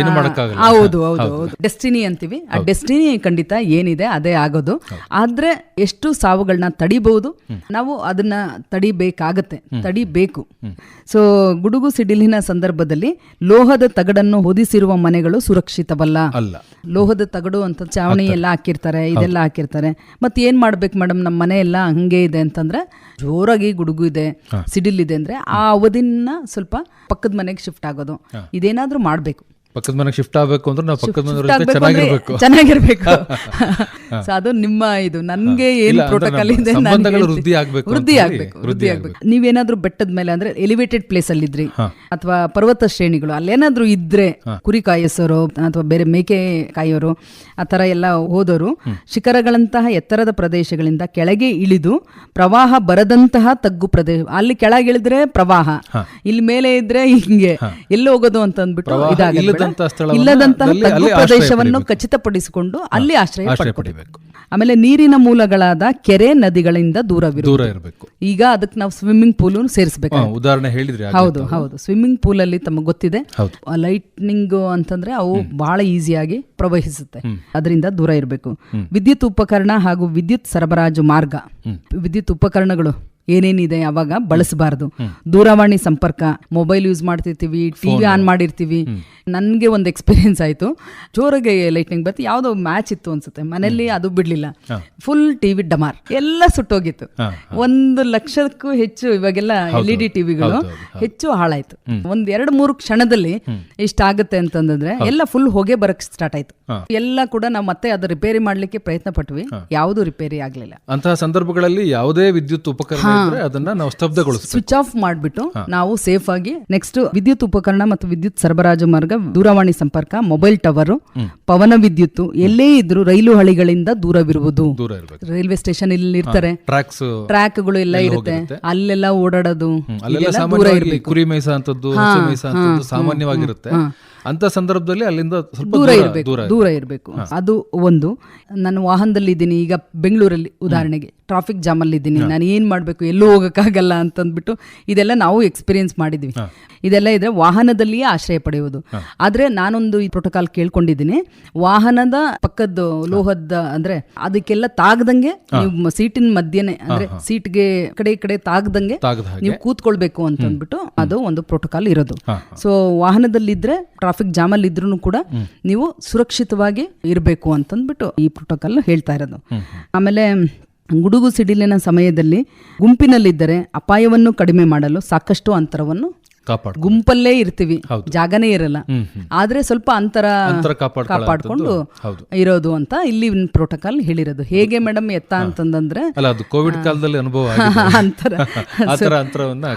ಏನು ಮಾಡೋಕ್ಕಾಗಲ್ಲ. ಹೌದು ಹೌದು ಹೌದು. ಡೆಸ್ಟಿನಿ ಅಂತೀವಿ. ಆ ಡೆಸ್ಟಿನಿ ಖಂಡಿತ ಏನಿದೆ ಅದೇ ಆಗೋದು. ಆದ್ರೆ ಎಷ್ಟು ಸಾವುಗಳನ್ನ ತಡಿಬಹುದು ನಾವು ಅದನ್ನ ತಡಿಬೇಕಾಗತ್ತೆ ತಡಿಬೇಕು. ಸೊ ಗುಡುಗು ಸಿಡಿಲಿನ ಸಂದರ್ಭದಲ್ಲಿ ಲೋಹದ ತಗಡನ್ನು ಹೊದಿಸಿರುವ ಮನೆಗಳು ಸುರಕ್ಷಿತವಲ್ಲ? ಅಲ್ಲ. ಲೋಹದ ತಗಡು ಅಂತ ಚಾವಣಿ ಎಲ್ಲ ಹಾಕಿರ್ತಾರೆ ಇದೆಲ್ಲ ಹಾಕಿರ್ತಾರೆ. ಮತ್ತೆ ಏನ್ ಮಾಡ್ಬೇಕು ಮೇಡಮ್? ನಮ್ಮ ಮನೆ ಎಲ್ಲ ಹಂಗೆ ಇದೆ ಅಂತಂದ್ರೆ ಜೋರಾಗಿ ಗುಡುಗು ಇದೆ ಸಿಡಿಲಿದೆ ಅಂದ್ರೆ ಆ ಅವಧಿನ ಸ್ವಲ್ಪ ಪಕ್ಕದ ಮನೆಗೆ ಶಿಫ್ಟ್ ಆಗೋದು. ಇದೇನಾದ್ರೂ ಮಾಡ್ಬೇಕು. ಪಕ್ಕದ ಮನೆಗೆ ಶಿಫ್ಟ್ ಆಗಬೇಕು ಅಂದ್ರೆ ನಾವು ಪಕ್ಕದ ಮನೆ ಚೆನ್ನಾಗಿರಬೇಕು. ಚೆನ್ನಾಗಿರಬೇಕು. ಸೊ ಅದು ನಿಮ್ಮ ಇದು. ನನ್ಗೆ ಏನು ಪ್ರೋಟೋಕಾಲ್ ಇದೆ ಸಂಬಂಧಗಳು. ವೃದ್ಧಿ ಆಗಬೇಕು ವೃದ್ಧಿ ಆಗಬೇಕು ವೃದ್ಧಿ ಆಗ್ಬೇಕು. ನೀವೇನಾದ್ರೂ ಬೆಟ್ಟದ ಮೇಲೆ ಅಂದ್ರೆ ಎಲಿವೇಟೆಡ್ ಪ್ಲೇಸ್ ಅಲ್ಲಿ ಇದ್ರಿ. ಅಥವಾ ಪರ್ವತ ಶ್ರೇಣಿಗಳು ಅಲ್ಲೇನಾದ್ರೂ ಇದ್ರೆ ಕುರಿ ಕಾಯಿಸೋರು ಅಥವಾ ಬೇರೆ ಮೇಕೆ ಕಾಯೋರು ಆ ತರ ಎಲ್ಲ ಹೋದವರು ಶಿಖರಗಳಂತಹ ಎತ್ತರದ ಪ್ರದೇಶಗಳಿಂದ ಕೆಳಗೆ ಇಳಿದು ಪ್ರವಾಹ ಬರದಂತಹ ತಗ್ಗು ಪ್ರದೇಶ ಅಲ್ಲಿ ಕೆಳಗಿಳಿದ್ರೆ ಪ್ರವಾಹ ಇಲ್ಲಿ ಮೇಲೆ ಇದ್ರೆ ಹಿಂಗೆ ಎಲ್ಲಿ ಹೋಗೋದು ಅಂತ ಅಂದ್ಬಿಟ್ಟು ಇಲ್ಲದಂತ ಇಲ್ಲದಂತಹ ಪ್ರದೇಶವನ್ನು ಖಚಿತಪಡಿಸಿಕೊಂಡು ಅಲ್ಲಿ ಆಶ್ರಯ ಪಡಿಬೇಕು. ಆಮೇಲೆ ನೀರಿನ ಮೂಲಗಳಾದ ಕೆರೆ ನದಿಗಳಿಂದ ದೂರವಿರಬೇಕು ದೂರ ಇರಬೇಕು. ಈಗ ಅದಕ್ಕೆ ನಾವು ಸ್ವಿಮ್ಮಿಂಗ್ ಪೂಲ್ ಸೇರಿಸಬೇಕು ಉದಾಹರಣೆ ಹೇಳಿದ್ರೆ ಹೌದು ಹೌದು. ಸ್ವಿಮ್ಮಿಂಗ್ ಪೂಲ್ ಅಲ್ಲಿ ತಮಗೆ ಗೊತ್ತಿದೆ. ಲೈಟ್ನಿಂಗ್ ಅಂತಂದ್ರೆ ಅವು ಬಹಳ ಈಸಿಯಾಗಿ ಪ್ರವಹಿಸುತ್ತೆ. ಅದರಿಂದ ದೂರ ಇರಬೇಕು. ವಿದ್ಯುತ್ ಉಪಕರಣ ಹಾಗೂ ವಿದ್ಯುತ್ ಸರಬರಾಜು ಮಾರ್ಗ. ವಿದ್ಯುತ್ ಉಪಕರಣಗಳು ಏನೇನಿದೆ ಅವಾಗ ಬಳಸಬಾರದು. ದೂರವಾಣಿ ಸಂಪರ್ಕ ಮೊಬೈಲ್ ಯೂಸ್ ಮಾಡ್ತಿರ್ತೀವಿ ಟಿವಿ ಆನ್ ಮಾಡಿರ್ತೀವಿ. ನನಗೆ ಒಂದು ಎಕ್ಸ್ಪೀರಿಯನ್ಸ್ ಆಯಿತು. ಜೋರಾಗೆ ಲೈಟ್ನಿಂಗ್ ಬರ್ತಿ ಯಾವುದೋ ಮ್ಯಾಚ್ ಇತ್ತು ಅನ್ಸುತ್ತೆ. ಮನೆಯಲ್ಲಿ ಅದು ಬಿಡಲಿಲ್ಲ. ಫುಲ್ ಟಿವಿ ಡಮಾರ್. ಎಲ್ಲ ಸುಟ್ಟೋಗಿತ್ತು. ಒಂದು ಲಕ್ಷಕ್ಕೂ ಹೆಚ್ಚು ಇವಾಗೆಲ್ಲ ಎಲ್ ಇ ಡಿ ಟಿವಿಗಳು ಹೆಚ್ಚು ಹಾಳಾಯ್ತು. ಒಂದ್ ಎರಡು ಮೂರು ಕ್ಷಣದಲ್ಲಿ ಇಷ್ಟಾಗುತ್ತೆ ಅಂತಂದ್ರೆ ಎಲ್ಲ ಫುಲ್ ಹೊಗೆ ಬರಕ್ ಸ್ಟಾರ್ಟ್ ಆಯ್ತು. ಎಲ್ಲ ಕೂಡ ನಾವು ಮತ್ತೆ ಅದು ರಿಪೇರಿ ಮಾಡ್ಲಿಕ್ಕೆ ಪ್ರಯತ್ನ ಪಟ್ವಿ. ಯಾವುದು ರಿಪೇರಿ ಆಗ್ಲಿಲ್ಲ. ಅಂತಹ ಸಂದರ್ಭಗಳಲ್ಲಿ ಯಾವುದೇ ವಿದ್ಯುತ್ ಉಪಕರಣ ಇದ್ರೆ ಅದನ್ನ ನಾವು ಸ್ವಿಚ್ ಆಫ್ ಮಾಡಿಬಿಟ್ಟು ನಾವು ಸೇಫ್ ಆಗಿ ನೆಕ್ಸ್ಟ್ ವಿದ್ಯುತ್ ಉಪಕರಣ ಮತ್ತು ವಿದ್ಯುತ್ ಸರಬರಾಜು ಮಾರ್ಗ ದೂರವಾಣಿ ಸಂಪರ್ಕ ಮೊಬೈಲ್ ಟವರ್ ಪವನ ವಿದ್ಯುತ್ ಎಲ್ಲೇ ಇದ್ರು ರೈಲು ಹಳಿಗಳಿಂದ ದೂರವಿರುವುದು. ರೈಲ್ವೆ ಸ್ಟೇಷನ್ ಇಲ್ಲಿ ಇರ್ತಾರೆ. ಟ್ರ್ಯಾಕ್ಸ್ ಟ್ರ್ಯಾಕ್ಗಳು ಎಲ್ಲ ಇರುತ್ತೆ. ಅಲ್ಲೆಲ್ಲ ಓಡಾಡೋದು. ಕುರಿ ಅಂತದ್ದು ಸಾಮಾನ್ಯವಾಗಿರುತ್ತೆ. ಅಂತ ಸಂದರ್ಭದಲ್ಲಿ ಅಲ್ಲಿಂದ ಸ್ವಲ್ಪ ದೂರ ಇರಬೇಕು ದೂರ ಇರಬೇಕು. ಅದು ಒಂದು. ನಾನು ವಾಹನದಲ್ಲಿ ಇದ್ದೀನಿ ಈಗ ಬೆಂಗಳೂರಲ್ಲಿ ಉದಾಹರಣೆಗೆ ಟ್ರಾಫಿಕ್ ಜಾಮ್ ಅಲ್ಲಿ ಇದ್ದೀನಿ ನಾನು ಏನ್ ಮಾಡ್ಬೇಕು ಎಲ್ಲೂ ಹೋಗಕ್ಕಾಗಲ್ಲ ಅಂತಂದ್ಬಿಟ್ಟು ಇದೆಲ್ಲ ನಾವು ಎಕ್ಸ್ಪೀರಿಯನ್ಸ್ ಮಾಡಿದ್ವಿ. ಇದೆಲ್ಲ ಇದ್ರೆ ವಾಹನದಲ್ಲಿಯೇ ಆಶ್ರಯ ಪಡೆಯುವುದು. ಆದ್ರೆ ನಾನೊಂದು ಈ ಪ್ರೋಟೋಕಾಲ್ ಕೇಳ್ಕೊಂಡಿದ್ದೀನಿ. ವಾಹನದ ಪಕ್ಕದ ಲೋಹದ ಅಂದ್ರೆ ಅದಕ್ಕೆಲ್ಲ ತಾಗದಂಗೆ ನೀವು ಸೀಟಿನ ಮಧ್ಯನೆ ಅಂದ್ರೆ ಸೀಟ್ಗೆ ಕಡೆ ಈ ಕಡೆ ತಾಗದಂಗೆ ತಾಗದ ನೀವು ಕೂತ್ಕೊಳ್ಬೇಕು ಅಂತ ಅಂದ್ಬಿಟ್ಟು ಅದು ಒಂದು ಪ್ರೋಟೋಕಾಲ್ ಇರೋದು. ಸೊ ವಾಹನದಲ್ಲಿದ್ರೆ ಟ್ರಾಫಿಕ್ ಜಾಮ್ ಅಲ್ಲಿ ಇದ್ರೂ ಕೂಡ ನೀವು ಸುರಕ್ಷಿತವಾಗಿ ಇರಬೇಕು ಅಂತಂದ್ಬಿಟ್ಟು ಈ ಪ್ರೋಟೋಕಾಲ್ ಹೇಳ್ತಾ ಇರೋದು. ಆಮೇಲೆ ಗುಡುಗು ಸಿಡಿಲಿನ ಸಮಯದಲ್ಲಿ ಗುಂಪಿನಲ್ಲಿದ್ದರೆ ಅಪಾಯವನ್ನು ಕಡಿಮೆ ಮಾಡಲು ಸಾಕಷ್ಟು ಅಂತರವನ್ನು ಗುಂಪಲ್ಲೇ ಇರ್ತೀವಿ. ಜಾಗನೇ ಇರಲ್ಲ. ಆದ್ರೆ ಸ್ವಲ್ಪ ಅಂತರ ಕಾಪಾಡ್ಕೊಂಡು ಇರೋದು ಅಂತ ಇಲ್ಲಿ ಪ್ರೋಟೋಕಾಲ್ ಹೇಳಿರೋದು. ಹೇಗೆ ಮೇಡಮ್ ಎತ್ತ ಅಂತಂದ್ರೆ ಅಲ್ಲ ಅದು ಕೋವಿಡ್ ಕಾಲದಲ್ಲಿ ಅನುಭವ. ಅಂತರ.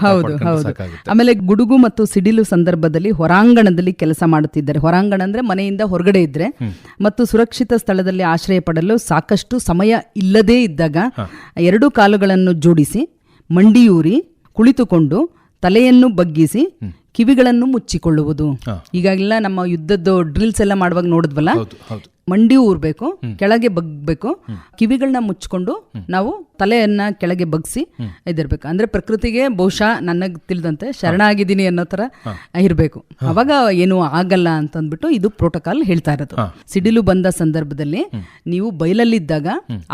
ಹೌದು ಹೌದು. ಆಮೇಲೆ ಗುಡುಗು ಮತ್ತು ಸಿಡಿಲು ಸಂದರ್ಭದಲ್ಲಿ ಹೊರಾಂಗಣದಲ್ಲಿ ಕೆಲಸ ಮಾಡುತ್ತಿದ್ದಾರೆ. ಹೊರಾಂಗಣ ಅಂದ್ರೆ ಮನೆಯಿಂದ ಹೊರಗಡೆ ಇದ್ರೆ ಮತ್ತು ಸುರಕ್ಷಿತ ಸ್ಥಳದಲ್ಲಿ ಆಶ್ರಯ ಪಡಲು ಸಾಕಷ್ಟು ಸಮಯ ಇಲ್ಲದೇ ಇದ್ದಾಗ ಎರಡು ಕಾಲುಗಳನ್ನು ಜೋಡಿಸಿ ಮಂಡಿಯೂರಿ ಕುಳಿತುಕೊಂಡು ತಲೆಯನ್ನು ಬಗ್ಗಿಸಿ ಕಿವಿಗಳನ್ನು ಮುಚ್ಚಿಕೊಳ್ಳುವುದು. ಈಗಾಗೆಲ್ಲ ನಮ್ಮ ಯುದ್ಧದ್ದು ಡ್ರಿಲ್ಸ್ ಎಲ್ಲ ಮಾಡುವಾಗ ನೋಡಿದ್ವಲ್ಲ? ಮಂಡಿ ಊರ್ಬೇಕು ಕೆಳಗೆ ಬಗ್ಬೇಕು ಕಿವಿಗಳನ್ನ ಮುಚ್ಕೊಂಡು ನಾವು ತಲೆಯನ್ನ ಕೆಳಗೆ ಬಗ್ಸಿ ಇದಿರ್ಬೇಕು. ಅಂದ್ರೆ ಪ್ರಕೃತಿಗೆ ಬಹುಶಃ ನನಗ್ ತಿಳಿದಂತೆ ಶರಣಾಗಿದ್ದೀನಿ ಅನ್ನೋ ತರ ಇರ್ಬೇಕು. ಅವಾಗ ಏನು ಆಗಲ್ಲ ಅಂತಂದ್ಬಿಟ್ಟು ಇದು ಪ್ರೋಟೋಕಾಲ್ ಹೇಳ್ತಾ ಇರೋದು. ಸಿಡಿಲು ಬಂದ ಸಂದರ್ಭದಲ್ಲಿ ನೀವು ಬಯಲಲ್ಲಿದ್ದಾಗ